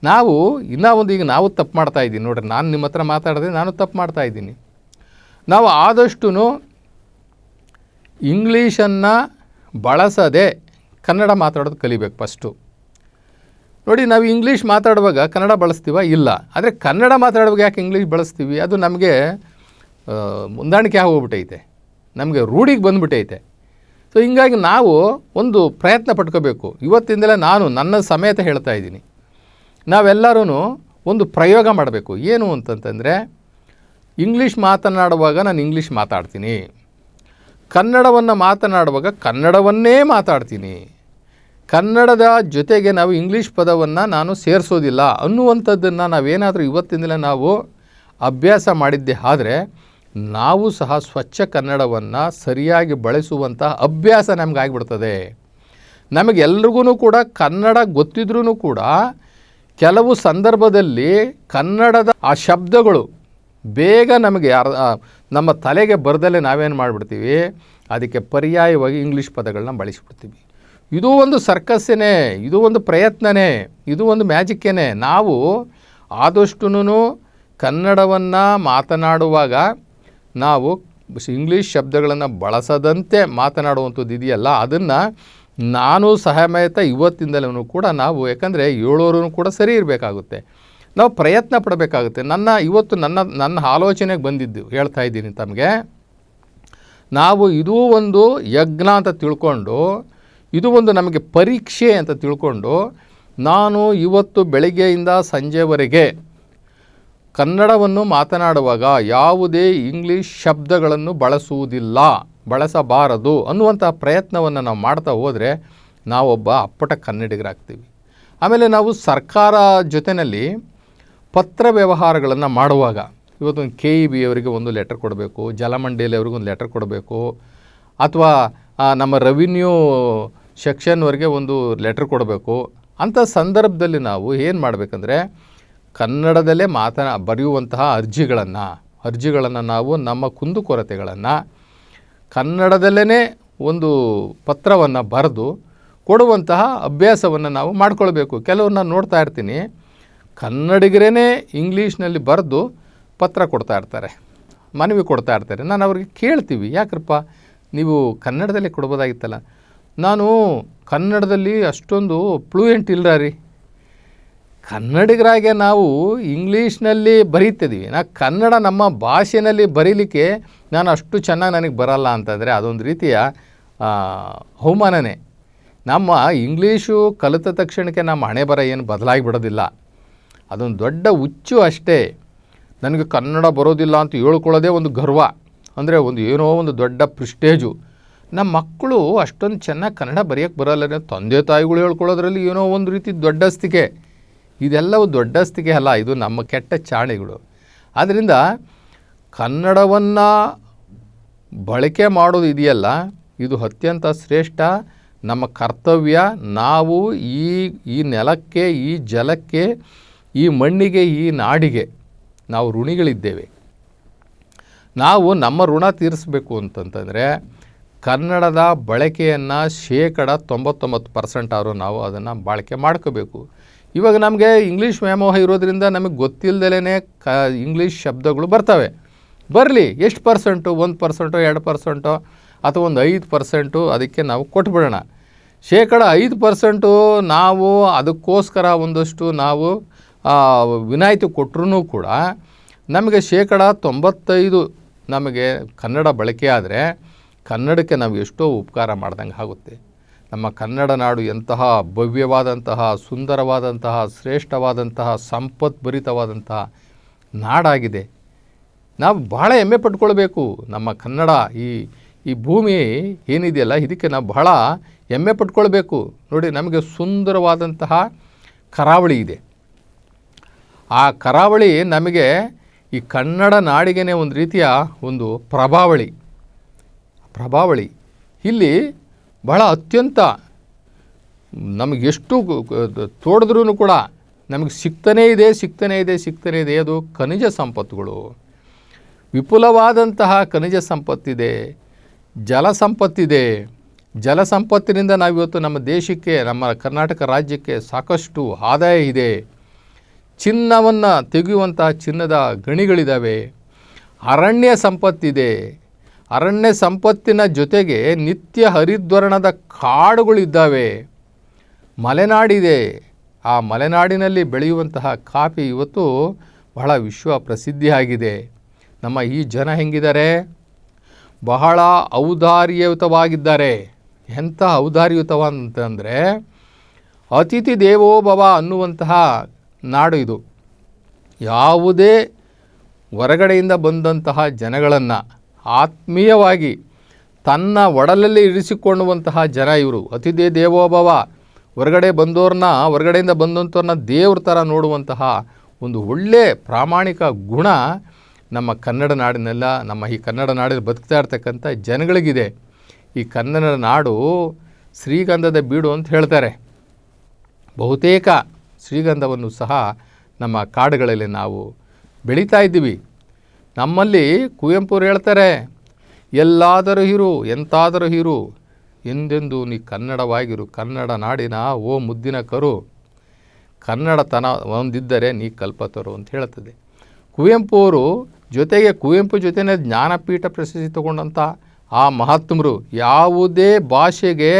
ನಾವು ಇನ್ನೂ ಒಂದು ಈಗ ನಾವು ತಪ್ಪು ಮಾಡ್ತಾ ಇದ್ದೀನಿ. ನೋಡ್ರಿ, ನಾನು ನಿಮ್ಮ ಹತ್ರ ಮಾತಾಡಿದೆ ನಾನು ತಪ್ಪು ಮಾಡ್ತಾ ಇದ್ದೀನಿ. ನಾವು ಆದಷ್ಟು ಇಂಗ್ಲೀಷನ್ನು ಬಳಸದೆ ಕನ್ನಡ ಮಾತಾಡೋದು ಕಲಿಬೇಕು ಫಸ್ಟು. ನೋಡಿ, ನಾವು ಇಂಗ್ಲೀಷ್ ಮಾತಾಡುವಾಗ ಕನ್ನಡ ಬಳಸ್ತೀವ? ಇಲ್ಲ. ಆದರೆ ಕನ್ನಡ ಮಾತಾಡುವಾಗ ಯಾಕೆ ಇಂಗ್ಲೀಷ್ ಬಳಸ್ತೀವಿ? ಅದು ನಮಗೆ ಹೊಂದಾಣಿಕೆ ಆಗೋಗ್ಬಿಟ್ಟೈತೆ. ನಮಗೆ ರೂಢಿಗೆ ಬಂದುಬಿಟ್ಟೈತೆ. ಸೊ ಹೀಗಾಗಿ ನಾವು ಒಂದು ಪ್ರಯತ್ನ ಪಟ್ಕೋಬೇಕು. ಇವತ್ತಿಂದಲೇ ನಾನು ನನ್ನ ಸಮೇತ ಹೇಳ್ತಾ ಇದ್ದೀನಿ. ನಾವೆಲ್ಲರೂ ಒಂದು ಪ್ರಯೋಗ ಮಾಡಬೇಕು. ಏನು ಅಂತಂತಂದರೆ, ಇಂಗ್ಲೀಷ್ ಮಾತನಾಡುವಾಗ ನಾನು ಇಂಗ್ಲೀಷ್ ಮಾತಾಡ್ತೀನಿ. ಕನ್ನಡವನ್ನು ಮಾತನಾಡುವಾಗ ಕನ್ನಡವನ್ನೇ ಮಾತಾಡ್ತೀನಿ. ಕನ್ನಡದ ಜೊತೆಗೆ ನಾವು ಇಂಗ್ಲೀಷ್ ಪದವನ್ನು ನಾನು ಸೇರಿಸೋದಿಲ್ಲ ಅನ್ನುವಂಥದ್ದನ್ನು ನಾವೇನಾದರೂ ಇವತ್ತಿಂದಲೇ ನಾವು ಅಭ್ಯಾಸ ಮಾಡಿದ್ದೆ ಆದರೆ ನಾವು ಸಹ ಸ್ವಚ್ಛ ಕನ್ನಡವನ್ನು ಸರಿಯಾಗಿ ಬಳಸುವಂತಹ ಅಭ್ಯಾಸ ನಮ್ಗೆ ಆಗಿಬಿಡ್ತದೆ. ನಮಗೆಲ್ರಿಗೂ ಕೂಡ ಕನ್ನಡ ಗೊತ್ತಿದ್ರೂ ಕೂಡ ಕೆಲವು ಸಂದರ್ಭದಲ್ಲಿ ಕನ್ನಡದ ಆ ಶಬ್ದಗಳು ಬೇಗ ನಮಗೆ ನಮ್ಮ ತಲೆಗೆ ಬರದಲ್ಲೇ ನಾವೇನು ಮಾಡಿಬಿಡ್ತೀವಿ? ಅದಕ್ಕೆ ಪರ್ಯಾಯವಾಗಿ ಇಂಗ್ಲೀಷ್ ಪದಗಳನ್ನ ಬಳಸಿಬಿಡ್ತೀವಿ. ಇದು ಒಂದು ಸರ್ಕಸ್ಸೇನೇ, ಇದು ಒಂದು ಪ್ರಯತ್ನನೇ, ಇದು ಒಂದು ಮ್ಯಾಜಿಕ್ಕೇನೆ. ನಾವು ಆದಷ್ಟು ಕನ್ನಡವನ್ನು ಮಾತನಾಡುವಾಗ ನಾವು ಇಂಗ್ಲೀಷ್ ಶಬ್ದಗಳನ್ನು ಬಳಸದಂತೆ ಮಾತನಾಡುವಂಥದ್ದು ಇದೆಯಲ್ಲ ಅದನ್ನು ನಾನು ಸಹಮೇತ ಇವತ್ತಿಂದಲೂ ಕೂಡ ನಾವು, ಯಾಕಂದರೆ ಏಳೋರು ಕೂಡ ಸರಿ ಇರಬೇಕಾಗುತ್ತೆ. ನಾವು ಪ್ರಯತ್ನ ಪಡಬೇಕಾಗುತ್ತೆ. ನನ್ನ, ಇವತ್ತು ನನ್ನ ನನ್ನ ಆಲೋಚನೆಗೆ ಬಂದಿದ್ದು, ಹೇಳ್ತಾ ಇದ್ದೀನಿ ತಮಗೆ. ನಾವು ಇದೂ ಒಂದು ಯಜ್ಞ ಅಂತ ತಿಳ್ಕೊಂಡು, ಇದು ಒಂದು ನಮಗೆ ಪರೀಕ್ಷೆ ಅಂತ ತಿಳ್ಕೊಂಡು, ನಾನು ಇವತ್ತು ಬೆಳಗ್ಗೆಯಿಂದ ಸಂಜೆವರೆಗೆ ಕನ್ನಡವನ್ನು ಮಾತನಾಡುವಾಗ ಯಾವುದೇ ಇಂಗ್ಲೀಷ್ ಶಬ್ದಗಳನ್ನು ಬಳಸುವುದಿಲ್ಲ, ಬಳಸಬಾರದು ಅನ್ನುವಂಥ ಪ್ರಯತ್ನವನ್ನು ನಾವು ಮಾಡ್ತಾ ಹೋದರೆ ನಾವೊಬ್ಬ ಅಪ್ಪಟ ಕನ್ನಡಿಗರಾಗ್ತೀವಿ. ಆಮೇಲೆ ನಾವು ಸರ್ಕಾರ ಜೊತೆಯಲ್ಲಿ ಪತ್ರ ವ್ಯವಹಾರಗಳನ್ನು ಮಾಡುವಾಗ ಇವತ್ತು ಕೆ ಇ ಬಿ ಅವರಿಗೆ ಒಂದು ಲೆಟರ್ ಕೊಡಬೇಕು ಅವ್ರಿಗೆ ಒಂದು ಲೆಟರ್ ಕೊಡಬೇಕು, ಅಥವಾ ನಮ್ಮ ರೆವಿನ್ಯೂ ಸೆಕ್ಷನ್ವರೆಗೆ ಒಂದು ಲೆಟ್ರ್ ಕೊಡಬೇಕು, ಅಂಥ ಸಂದರ್ಭದಲ್ಲಿ ನಾವು ಏನು ಮಾಡಬೇಕಂದ್ರೆ ಕನ್ನಡದಲ್ಲೇ ಮಾತನಾ, ಬರೆಯುವಂತಹ ಅರ್ಜಿಗಳನ್ನು ಅರ್ಜಿಗಳನ್ನು ನಾವು ನಮ್ಮ ಕುಂದುಕೊರತೆಗಳನ್ನು ಕನ್ನಡದಲ್ಲೇ ಒಂದು ಪತ್ರವನ್ನು ಬರೆದು ಕೊಡುವಂತಹ ಅಭ್ಯಾಸವನ್ನು ನಾವು ಮಾಡಿಕೊಳ್ಬೇಕು. ಕೆಲವ್ರನ್ನ ನೋಡ್ತಾ ಇರ್ತೀನಿ. ಕನ್ನಡಿಗರೇ ಇಂಗ್ಲೀಷ್ನಲ್ಲಿ ಬರೆದು ಪತ್ರ ಕೊಡ್ತಾ ಇರ್ತಾರೆ. ಮನವಿ ಕೊಡ್ತಾ ಇರ್ತಾರೆ. ನಾನು ಅವ್ರಿಗೆ ಕೇಳ್ತೀವಿ. ಯಾಕ್ರಪ್ಪ? ನೀವು ಕನ್ನಡದಲ್ಲೇ ಕೊಡ್ಬೋದಾಗಿತ್ತಲ್ಲ. ನಾನು ಕನ್ನಡದಲ್ಲಿ ಅಷ್ಟೊಂದು ಫ್ಲೂಯೆಂಟ್ ಇಲ್ಲ ರೀ ಕನ್ನಡಿಗರಾಗೆ ನಾವು ಇಂಗ್ಲೀಷ್ನಲ್ಲಿ ಬರೀತಿದ್ದೀವಿ. ನಾ ಕನ್ನಡ ನಮ್ಮ ಭಾಷೆಯಲ್ಲಿ ಬರೀಲಿಕ್ಕೆ ನಾನು ಅಷ್ಟು ಚೆನ್ನಾಗಿ ನನಗೆ ಬರಲ್ಲ ಅಂತಂದರೆ ಅದೊಂದು ರೀತಿಯ ಅವಮಾನನೇ ನಮ್ಮ ಇಂಗ್ಲೀಷು ಕಲಿತ ತಕ್ಷಣಕ್ಕೆ ನಮ್ಮ ಹಣೆ ಬರ ಏನು ಬದಲಾಗಿ ಬಿಡೋದಿಲ್ಲ. ಅದೊಂದು ದೊಡ್ಡ ಹುಚ್ಚು ಅಷ್ಟೇ. ನನಗೆ ಕನ್ನಡ ಬರೋದಿಲ್ಲ ಅಂತ ಹೇಳ್ಕೊಳ್ಳೋದೇ ಒಂದು ಗರ್ವ. ಅಂದರೆ ಒಂದು ಏನೋ ಒಂದು ದೊಡ್ಡ ಪ್ರಿಸ್ಟೇಜು. ನಮ್ಮ ಮಕ್ಕಳು ಅಷ್ಟೊಂದು ಚೆನ್ನಾಗಿ ಕನ್ನಡ ಬರೆಯೋಕ್ಕೆ ಬರಲ್ಲ ತಂದೆ ತಾಯಿಗಳು ಹೇಳ್ಕೊಳ್ಳೋದ್ರಲ್ಲಿ ಏನೋ ಒಂದು ರೀತಿ ದೊಡ್ಡಸ್ತಿಕೆ. ಇದೆಲ್ಲವೂ ದೊಡ್ಡಸ್ತಿಗೆ ಅಲ್ಲ, ಇದು ನಮ್ಮ ಕೆಟ್ಟ ಚಾಣಿಗಳು ಆದ್ದರಿಂದ ಕನ್ನಡವನ್ನು ಬಳಕೆ ಮಾಡೋದು ಇದೆಯಲ್ಲ, ಇದು ಅತ್ಯಂತ ಶ್ರೇಷ್ಠ. ನಮ್ಮ ಕರ್ತವ್ಯ ನಾವು ಈ ಈ ನೆಲಕ್ಕೆ, ಈ ಜಲಕ್ಕೆ, ಈ ಮಣ್ಣಿಗೆ, ಈ ನಾಡಿಗೆ ನಾವು ಋಣಿಗಳಿದ್ದೇವೆ. ನಾವು ನಮ್ಮ ಋಣ ತೀರಿಸಬೇಕು ಅಂತಂತಂದರೆ ಕನ್ನಡದ ಬಳಕೆಯನ್ನು ಶೇಕಡ ತೊಂಬತ್ತೊಂಬತ್ತು ಪರ್ಸೆಂಟ್ ಆದರೂ ನಾವು ಅದನ್ನು ಬಳಕೆ ಮಾಡ್ಕೋಬೇಕು. ಇವಾಗ ನಮಗೆ ಇಂಗ್ಲೀಷ್ ವ್ಯಾಮೋಹ ಇರೋದ್ರಿಂದ ನಮಗೆ ಗೊತ್ತಿಲ್ಲದಲೇ ಕ ಇಂಗ್ಲೀಷ್ ಶಬ್ದಗಳು ಬರ್ತವೆ. ಬರಲಿ, ಎಷ್ಟು ಪರ್ಸೆಂಟು? ಒಂದು ಪರ್ಸೆಂಟು, ಎರಡು ಪರ್ಸೆಂಟು? ಅಥವಾ ಒಂದು ಐದು ಪರ್ಸೆಂಟು? ಅದಕ್ಕೆ ನಾವು ಕೊಟ್ಬಿಡೋಣ. ಶೇಕಡ ಐದು ಪರ್ಸೆಂಟು ನಾವು ಅದಕ್ಕೋಸ್ಕರ ಒಂದಷ್ಟು ನಾವು ವಿನಾಯಿತಿ ಕೊಟ್ಟರೂ ಕೂಡ ನಮಗೆ ಶೇಕಡ ತೊಂಬತ್ತೈದು ನಮಗೆ ಕನ್ನಡ ಬಳಕೆ ಆದರೆ ಕನ್ನಡಕ್ಕೆ ನಾವು ಎಷ್ಟೋ ಉಪಕಾರ ಮಾಡ್ದಂಗೆ ಆಗುತ್ತೆ. ನಮ್ಮ ಕನ್ನಡ ನಾಡು ಎಂತಹ ಭವ್ಯವಾದಂತಹ, ಸುಂದರವಾದಂತಹ, ಶ್ರೇಷ್ಠವಾದಂತಹ, ಸಂಪತ್ಭರಿತವಾದಂತಹ ನಾಡಾಗಿದೆ. ನಾವು ಭಾಳ ಹೆಮ್ಮೆ ಪಟ್ಕೊಳ್ಬೇಕು. ನಮ್ಮ ಕನ್ನಡ ಈ ಈ ಭೂಮಿ ಏನಿದೆಯಲ್ಲ, ಇದಕ್ಕೆ ನಾವು ಬಹಳ ಹೆಮ್ಮೆ ಪಟ್ಕೊಳ್ಬೇಕು. ನೋಡಿ, ನಮಗೆ ಸುಂದರವಾದಂತಹ ಕರಾವಳಿ ಇದೆ. ಆ ಕರಾವಳಿ ನಮಗೆ ಈ ಕನ್ನಡ ನಾಡಿಗೆನೇ ಒಂದು ರೀತಿಯ ಒಂದು ಪ್ರಭಾವಳಿ. ಪ್ರಭಾವಳಿ. ಇಲ್ಲಿ ಬಹಳ ಅತ್ಯಂತ ನಮಗೆ ಎಷ್ಟು ತೋಡಿದ್ರೂ ಕೂಡ ನಮಗೆ ಸಿಗ್ತಾನೇ ಇದೆ ಸಿಗ್ತಾನೇ ಇದೆ ಸಿಗ್ತಾನೇ ಇದೆ. ಅದು ಖನಿಜ ಸಂಪತ್ತುಗಳು. ವಿಪುಲವಾದಂತಹ ಖನಿಜ ಸಂಪತ್ತಿದೆ, ಜಲ ಸಂಪತ್ತಿದೆ. ಜಲ ಸಂಪತ್ತಿನಿಂದ ನಾವಿವತ್ತು ನಮ್ಮ ದೇಶಕ್ಕೆ, ನಮ್ಮ ಕರ್ನಾಟಕ ರಾಜ್ಯಕ್ಕೆ ಸಾಕಷ್ಟು ಆದಾಯ ಇದೆ. ಚಿನ್ನವನ್ನು ತೆಗೆಯುವಂತಹ ಚಿನ್ನದ ಗಣಿಗಳಿದ್ದಾವೆ ಅರಣ್ಯ ಸಂಪತ್ತಿದೆ. ಅರಣ್ಯ ಸಂಪತ್ತಿನ ಜೊತೆಗೆ ನಿತ್ಯ ಹರಿದ್ವರ್ಣದ ಕಾಡುಗಳಿದ್ದಾವೆ. ಮಲೆನಾಡಿದೆ. ಆ ಮಲೆನಾಡಿನಲ್ಲಿ ಬೆಳೆಯುವಂತಹ ಕಾಫಿ ಇವತ್ತು ಬಹಳ ವಿಶ್ವ ಪ್ರಸಿದ್ಧಿಯಾಗಿದೆ ನಮ್ಮ ಈ ಜನ ಹೆಂಗಿದ್ದಾರೆ? ಬಹಳ ಔದಾರ್ಯಯುತವಾಗಿದ್ದಾರೆ. ಎಂಥ ಔದಾರ್ಯಯುತವ ಅಂತಂದರೆ ಅತಿಥಿ ದೇವೋಭವ ಅನ್ನುವಂತಹ ನಾಡು ಇದು. ಯಾವುದೇ ಹೊರಗಡೆಯಿಂದ ಬಂದಂತಹ ಜನಗಳನ್ನು ಆತ್ಮೀಯವಾಗಿ ತನ್ನ ಒಡಲಲ್ಲಿ ಇರಿಸಿಕೊಳ್ಳುವಂತಹ ಜನ ಇವರು. ಅತಿಥಿ ದೇವೋಭವ. ಹೊರಗಡೆ ಬಂದವ್ರನ್ನ ಹೊರಗಡೆಯಿಂದ ಬಂದಂಥವ್ರನ್ನ ದೇವ್ರ ಥರ ನೋಡುವಂತಹ ಒಂದು ಒಳ್ಳೆಯ ಪ್ರಾಮಾಣಿಕ ಗುಣ ನಮ್ಮ ಕನ್ನಡ ನಾಡಿನೆಲ್ಲ, ನಮ್ಮ ಈ ಕನ್ನಡ ನಾಡಲ್ಲಿ ಬದುಕ್ತಾ ಇರ್ತಕ್ಕಂಥ ಜನಗಳಿಗಿದೆ. ಈ ಕನ್ನಡ ನಾಡು ಶ್ರೀಗಂಧದ ಬೀಡು ಅಂತ ಹೇಳ್ತಾರೆ. ಬಹುತೇಕ ಶ್ರೀಗಂಧವನ್ನು ಸಹ ನಮ್ಮ ಕಾಡುಗಳಲ್ಲಿ ನಾವು ಬೆಳೀತಾ ಇದ್ದೀವಿ. ನಮ್ಮಲ್ಲಿ ಕುವೆಂಪುರು ಹೇಳ್ತಾರೆ, ಎಲ್ಲಾದರೂ ಇರು, ಎಂತಾದರೂ ಇರು, ಎಂದೆಂದು ನೀ ಕನ್ನಡವಾಗಿರು, ಕನ್ನಡ ನಾಡಿನ ಓ ಮುದ್ದಿನ ಕರು. ಕನ್ನಡತನ ಒಂದಿದ್ದರೆ ನೀ ಕಲ್ಪತರು ಅಂತ ಹೇಳ್ತದೆ. ಕುವೆಂಪು ಅವರು ಜೊತೆಗೆ, ಕುವೆಂಪು ಜೊತೆನೇ ಜ್ಞಾನಪೀಠ ಪ್ರಶಸ್ತಿ ತಗೊಂಡಂಥ ಆ ಮಹಾತ್ಮರು ಯಾವುದೇ ಭಾಷೆಗೆ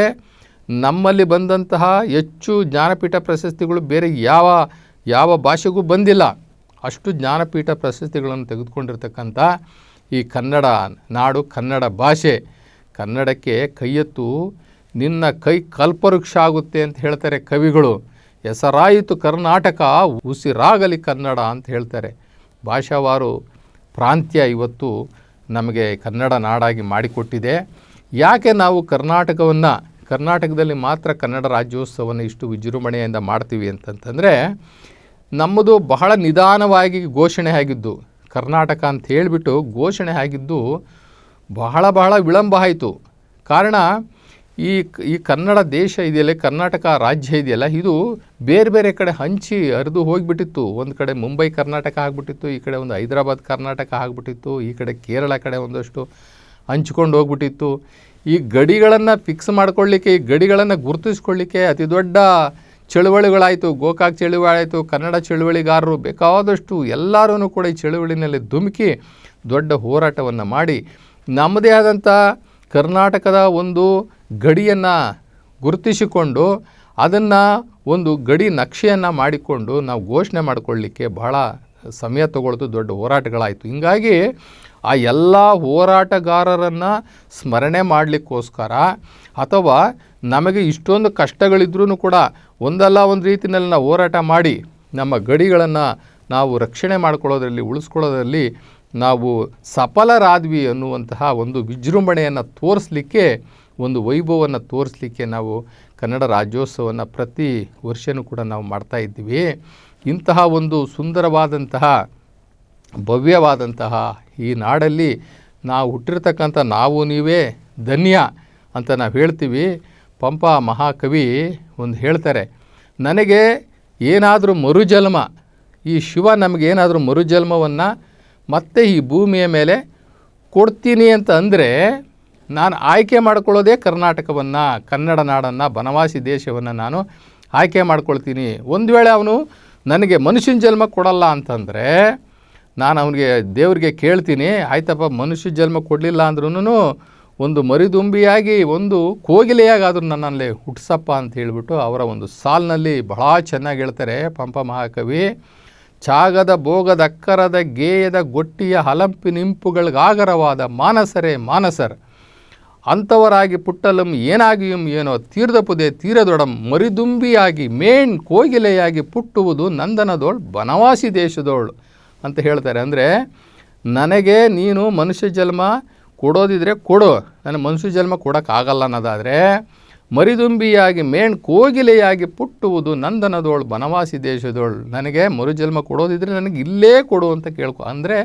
ನಮ್ಮಲ್ಲಿ ಬಂದಂತಹ ಹೆಚ್ಚು ಜ್ಞಾನಪೀಠ ಪ್ರಶಸ್ತಿಗಳು ಬೇರೆ ಯಾವ ಯಾವ ಭಾಷೆಗೂ ಬಂದಿಲ್ಲ. ಅಷ್ಟು ಜ್ಞಾನಪೀಠ ಪ್ರಶಸ್ತಿಗಳನ್ನು ತೆಗೆದುಕೊಂಡಿರ್ತಕ್ಕಂಥ ಈ ಕನ್ನಡ ನಾಡು, ಕನ್ನಡ ಭಾಷೆ ಕನ್ನಡಕ್ಕೆ ಕೈಯೆತ್ತು ನಿನ್ನ ಕೈ ಕಲ್ಪವೃಕ್ಷ ಆಗುತ್ತೆ ಅಂತ ಹೇಳ್ತಾರೆ ಕವಿಗಳು. ಹೆಸರಾಯಿತು ಕರ್ನಾಟಕ, ಉಸಿರಾಗಲಿ ಕನ್ನಡ ಅಂತ ಹೇಳ್ತಾರೆ. ಭಾಷಾವಾರು ಪ್ರಾಂತ್ಯ ಇವತ್ತು ನಮಗೆ ಕನ್ನಡ ನಾಡಾಗಿ ಮಾಡಿಕೊಟ್ಟಿದೆ. ಯಾಕೆ ನಾವು ಕರ್ನಾಟಕವನ್ನು, ಕರ್ನಾಟಕದಲ್ಲಿ ಮಾತ್ರ ಕನ್ನಡ ರಾಜ್ಯೋತ್ಸವವನ್ನು ಇಷ್ಟು ವಿಜೃಂಭಣೆಯಿಂದ ಮಾಡ್ತೀವಿ ಅಂತಂತಂದರೆ ನಮ್ಮದು ಬಹಳ ನಿಧಾನವಾಗಿ ಘೋಷಣೆ ಆಗಿದ್ದು, ಕರ್ನಾಟಕ ಅಂತ ಹೇಳಿಬಿಟ್ಟು ಘೋಷಣೆ ಆಗಿದ್ದು ಬಹಳ ಬಹಳ ವಿಳಂಬ ಆಯಿತು. ಕಾರಣ ಈ ಈ ಕನ್ನಡ ದೇಶ ಇದೆಯಲ್ಲ, ಕರ್ನಾಟಕ ರಾಜ್ಯ ಇದೆಯಲ್ಲ, ಇದು ಬೇರೆ ಬೇರೆ ಕಡೆ ಹಂಚಿ ಹರಿದು ಹೋಗಿಬಿಟ್ಟಿತ್ತು. ಒಂದು ಕಡೆ ಮುಂಬೈ ಕರ್ನಾಟಕ ಆಗಿಬಿಟ್ಟಿತ್ತು, ಈ ಕಡೆ ಒಂದು ಹೈದರಾಬಾದ್ ಕರ್ನಾಟಕ ಆಗಿಬಿಟ್ಟಿತ್ತು, ಈ ಕಡೆ ಕೇರಳ ಕಡೆ ಒಂದಷ್ಟು ಹಂಚ್ಕೊಂಡು ಹೋಗ್ಬಿಟ್ಟಿತ್ತು. ಈ ಗಡಿಗಳನ್ನು ಫಿಕ್ಸ್ ಮಾಡ್ಕೊಳ್ಳಿಕ್ಕೆ, ಈ ಗಡಿಗಳನ್ನು ಗುರುತಿಸ್ಕೊಳ್ಳಿಕ್ಕೆ ಅತಿ ದೊಡ್ಡ ಚಳುವಳಿಗಳಾಯಿತು, ಗೋಕಾಕ್ ಚಳುವಳಿ ಆಯಿತು ಕನ್ನಡ ಚಳುವಳಿಗಾರರು ಬೇಕಾದಷ್ಟು ಎಲ್ಲರೂ ಕೂಡ ಈ ಚಳುವಳಿನಲ್ಲಿ ಧುಮುಕಿ ದೊಡ್ಡ ಹೋರಾಟವನ್ನು ಮಾಡಿ, ನಮ್ಮದೇ ಆದಂಥ ಕರ್ನಾಟಕದ ಒಂದು ಗಡಿಯನ್ನು ಗುರುತಿಸಿಕೊಂಡು, ಅದನ್ನು ಒಂದು ಗಡಿ ನಕ್ಷೆಯನ್ನು ಮಾಡಿಕೊಂಡು ನಾವು ಘೋಷಣೆ ಮಾಡಿಕೊಳ್ಳಿಕ್ಕೆ ಬಹಳ ಸಮಯ ತಗೊಳ್ತು, ದೊಡ್ಡ ಹೋರಾಟಗಳಾಯಿತು. ಹಿಂಗಾಗಿ ಆ ಎಲ್ಲ ಹೋರಾಟಗಾರರನ್ನು ಸ್ಮರಣೆ ಮಾಡಲಿಕ್ಕೋಸ್ಕರ ಅಥವಾ ನಮಗೆ ಇಷ್ಟೊಂದು ಕಷ್ಟಗಳಿದ್ರೂ ಕೂಡ ಒಂದಲ್ಲ ಒಂದು ರೀತಿಯಲ್ಲಿ ನಾವು ಹೋರಾಟ ಮಾಡಿ ನಮ್ಮ ಗಡಿಗಳನ್ನು ನಾವು ರಕ್ಷಣೆ ಮಾಡ್ಕೊಳ್ಳೋದ್ರಲ್ಲಿ, ಉಳಿಸ್ಕೊಳ್ಳೋದ್ರಲ್ಲಿ ನಾವು ಸಫಲರಾದ್ವಿ ಅನ್ನುವಂತಹ ಒಂದು ವಿಜೃಂಭಣೆಯನ್ನು ತೋರಿಸ್ಲಿಕ್ಕೆ, ಒಂದು ವೈಭವವನ್ನು ತೋರಿಸ್ಲಿಕ್ಕೆ ನಾವು ಕನ್ನಡ ರಾಜ್ಯೋತ್ಸವವನ್ನು ಪ್ರತಿ ವರ್ಷವೂ ಕೂಡ ನಾವು ಮಾಡ್ತಾ ಇದ್ದೀವಿ. ಇಂತಹ ಒಂದು ಸುಂದರವಾದಂತಹ, ಭವ್ಯವಾದಂತಹ ಈ ನಾಡಲ್ಲಿ ನಾವು ಹುಟ್ಟಿರ್ತಕ್ಕಂಥ ನಾವು ನೀವೇ ಧನ್ಯ ಅಂತ ನಾವು ಹೇಳ್ತೀವಿ. ಪಂಪ ಮಹಾಕವಿ ಒಂದು ಹೇಳ್ತಾರೆ, ನನಗೆ ಏನಾದರೂ ಮರುಜನ್ಮ, ಈ ಶಿವ ನಮಗೇನಾದರೂ ಮರುಜನ್ಮವನ್ನು ಮತ್ತೆ ಈ ಭೂಮಿಯ ಮೇಲೆ ಕೊಡ್ತೀನಿ ಅಂತ ಅಂದರೆ ನಾನು ಆಯ್ಕೆ ಮಾಡ್ಕೊಳ್ಳೋದೇ ಕರ್ನಾಟಕವನ್ನು, ಕನ್ನಡ ನಾಡನ್ನು, ಬನವಾಸಿ ದೇಶವನ್ನು ನಾನು ಆಯ್ಕೆ ಮಾಡ್ಕೊಳ್ತೀನಿ. ಒಂದು ವೇಳೆ ಅವನು ನನಗೆ ಮನುಷ್ಯನ ಜನ್ಮ ಕೊಡಲ್ಲ ಅಂತಂದರೆ ನಾನು ಅವನಿಗೆ ದೇವ್ರಿಗೆ ಕೇಳ್ತೀನಿ, ಆಯ್ತಪ್ಪ ಮನುಷ್ಯ ಜನ್ಮ ಕೊಡಲಿಲ್ಲ ಅಂದ್ರೂ ಒಂದು ಮರಿದುಂಬಿಯಾಗಿ, ಒಂದು ಕೋಗಿಲೆಯಾಗಾದರೂ ನನ್ನಲ್ಲಿ ಹುಟ್ಸಪ್ಪ ಅಂತ ಹೇಳಿಬಿಟ್ಟು ಅವರ ಒಂದು ಸಾಲಿನಲ್ಲಿ ಬಹಳ ಚೆನ್ನಾಗಿ ಹೇಳ್ತಾರೆ ಪಂಪ ಮಹಾಕವಿ. ಚಾಗದ ಭೋಗದ ಅಕ್ಕರದ ಗೇಯದ ಗೊಟ್ಟಿಯ ಹಲಂಪಿನಿಂಪುಗಳಿಗಾಗರವಾದ ಮಾನಸರೇ ಮಾನಸರ್. ಅಂಥವರಾಗಿ ಪುಟ್ಟಲಂ ಏನಾಗಿಯೂ ಏನೋ ತೀರ್ದ ಪುದೆ ತೀರದೊಡಂ ಮರಿದುಂಬಿಯಾಗಿ ಮೇಣ್ ಕೋಗಿಲೆಯಾಗಿ ಪುಟ್ಟುವುದು ನಂದನದೋಳ್ ಬನವಾಸಿ ದೇಶದೋಳು ಅಂತ ಹೇಳ್ತಾರೆ. ಅಂದರೆ ನನಗೆ ನೀನು ಮನುಷ್ಯ ಜನ್ಮ ಕೊಡೋದಿದ್ರೆ ಕೊಡು. ನನಗೆ ಮನುಷ್ಯ ಜನ್ಮ ಕೊಡೋಕ್ಕಾಗಲ್ಲ ಅನ್ನೋದಾದರೆ ಮರಿದುಂಬಿಯಾಗಿ ಮೇಣ್ ಕೋಗಿಲೆಯಾಗಿ ಪುಟ್ಟುವುದು ನಂದನದೋಳು ಬನವಾಸಿ ದೇಶದೋಳು. ನನಗೆ ಮರುಜನ್ಮ ಕೊಡೋದಿದ್ರೆ ನನಗೆ ಇಲ್ಲೇ ಕೊಡು ಅಂತ ಕೇಳ್ಕೊ. ಅಂದರೆ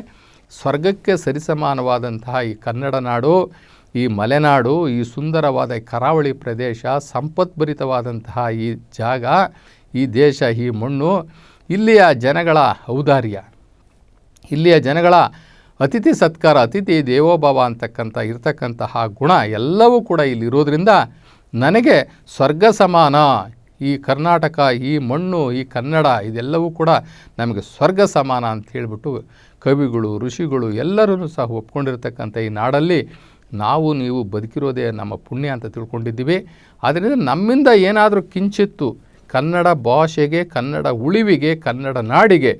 ಸ್ವರ್ಗಕ್ಕೆ ಸರಿಸಮಾನವಾದಂತಹ ಈ ಕನ್ನಡ ನಾಡು, ಈ ಮಲೆನಾಡು, ಈ ಸುಂದರವಾದ ಕರಾವಳಿ ಪ್ರದೇಶ, ಸಂಪತ್ಭರಿತವಾದಂತಹ ಈ ಜಾಗ, ಈ ದೇಶ, ಈ ಮಣ್ಣು, ಇಲ್ಲಿಯ ಜನಗಳ ಔದಾರ್ಯ. ಇಲ್ಲಿಯ ಜನಗಳ ಅತಿಥಿ ಸತ್ಕಾರ, ಅತಿಥಿ ದೇವೋಭವ ಅಂತಕ್ಕಂಥ, ಇರತಕ್ಕಂತಹ ಗುಣ ಎಲ್ಲವೂ ಕೂಡ ಇಲ್ಲಿರೋದ್ರಿಂದ ನನಗೆ ಸ್ವರ್ಗ ಸಮಾನ. ಈ ಕರ್ನಾಟಕ, ಈ ಮಣ್ಣು, ಈ ಕನ್ನಡ ಇದೆಲ್ಲವೂ ಕೂಡ ನಮಗೆ ಸ್ವರ್ಗ ಸಮಾನ ಅಂತ ಹೇಳಿಬಿಟ್ಟು ಕವಿಗಳು, ಋಷಿಗಳು ಎಲ್ಲರೂ ಸಹ ಒಪ್ಕೊಂಡಿರ್ತಕ್ಕಂಥ ಈ ನಾಡಲ್ಲಿ ನಾವು, ನೀವು ಬದುಕಿರೋದೇ ನಮ್ಮ ಪುಣ್ಯ ಅಂತ ತಿಳ್ಕೊಂಡಿದ್ದೀವಿ. ಆದ್ದರಿಂದ ನಮ್ಮಿಂದ ಏನಾದರೂ ಕಿಂಚಿತ್ತು ಕನ್ನಡ ಭಾಷೆಗೆ, ಕನ್ನಡ ಉಳಿವಿಗೆ, ಕನ್ನಡ ನಾಡಿಗೆ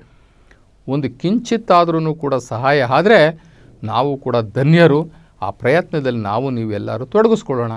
ಒಂದು ಕಿಂಚಿತ್ತಾದ್ರೂ ಕೂಡ ಸಹಾಯ ಆದರೆ ನಾವು ಕೂಡ ಧನ್ಯರು. ಆ ಪ್ರಯತ್ನದಲ್ಲಿ ನಾವು ನೀವೆಲ್ಲರೂ ತೊಡಗಿಸ್ಕೊಳ್ಳೋಣ.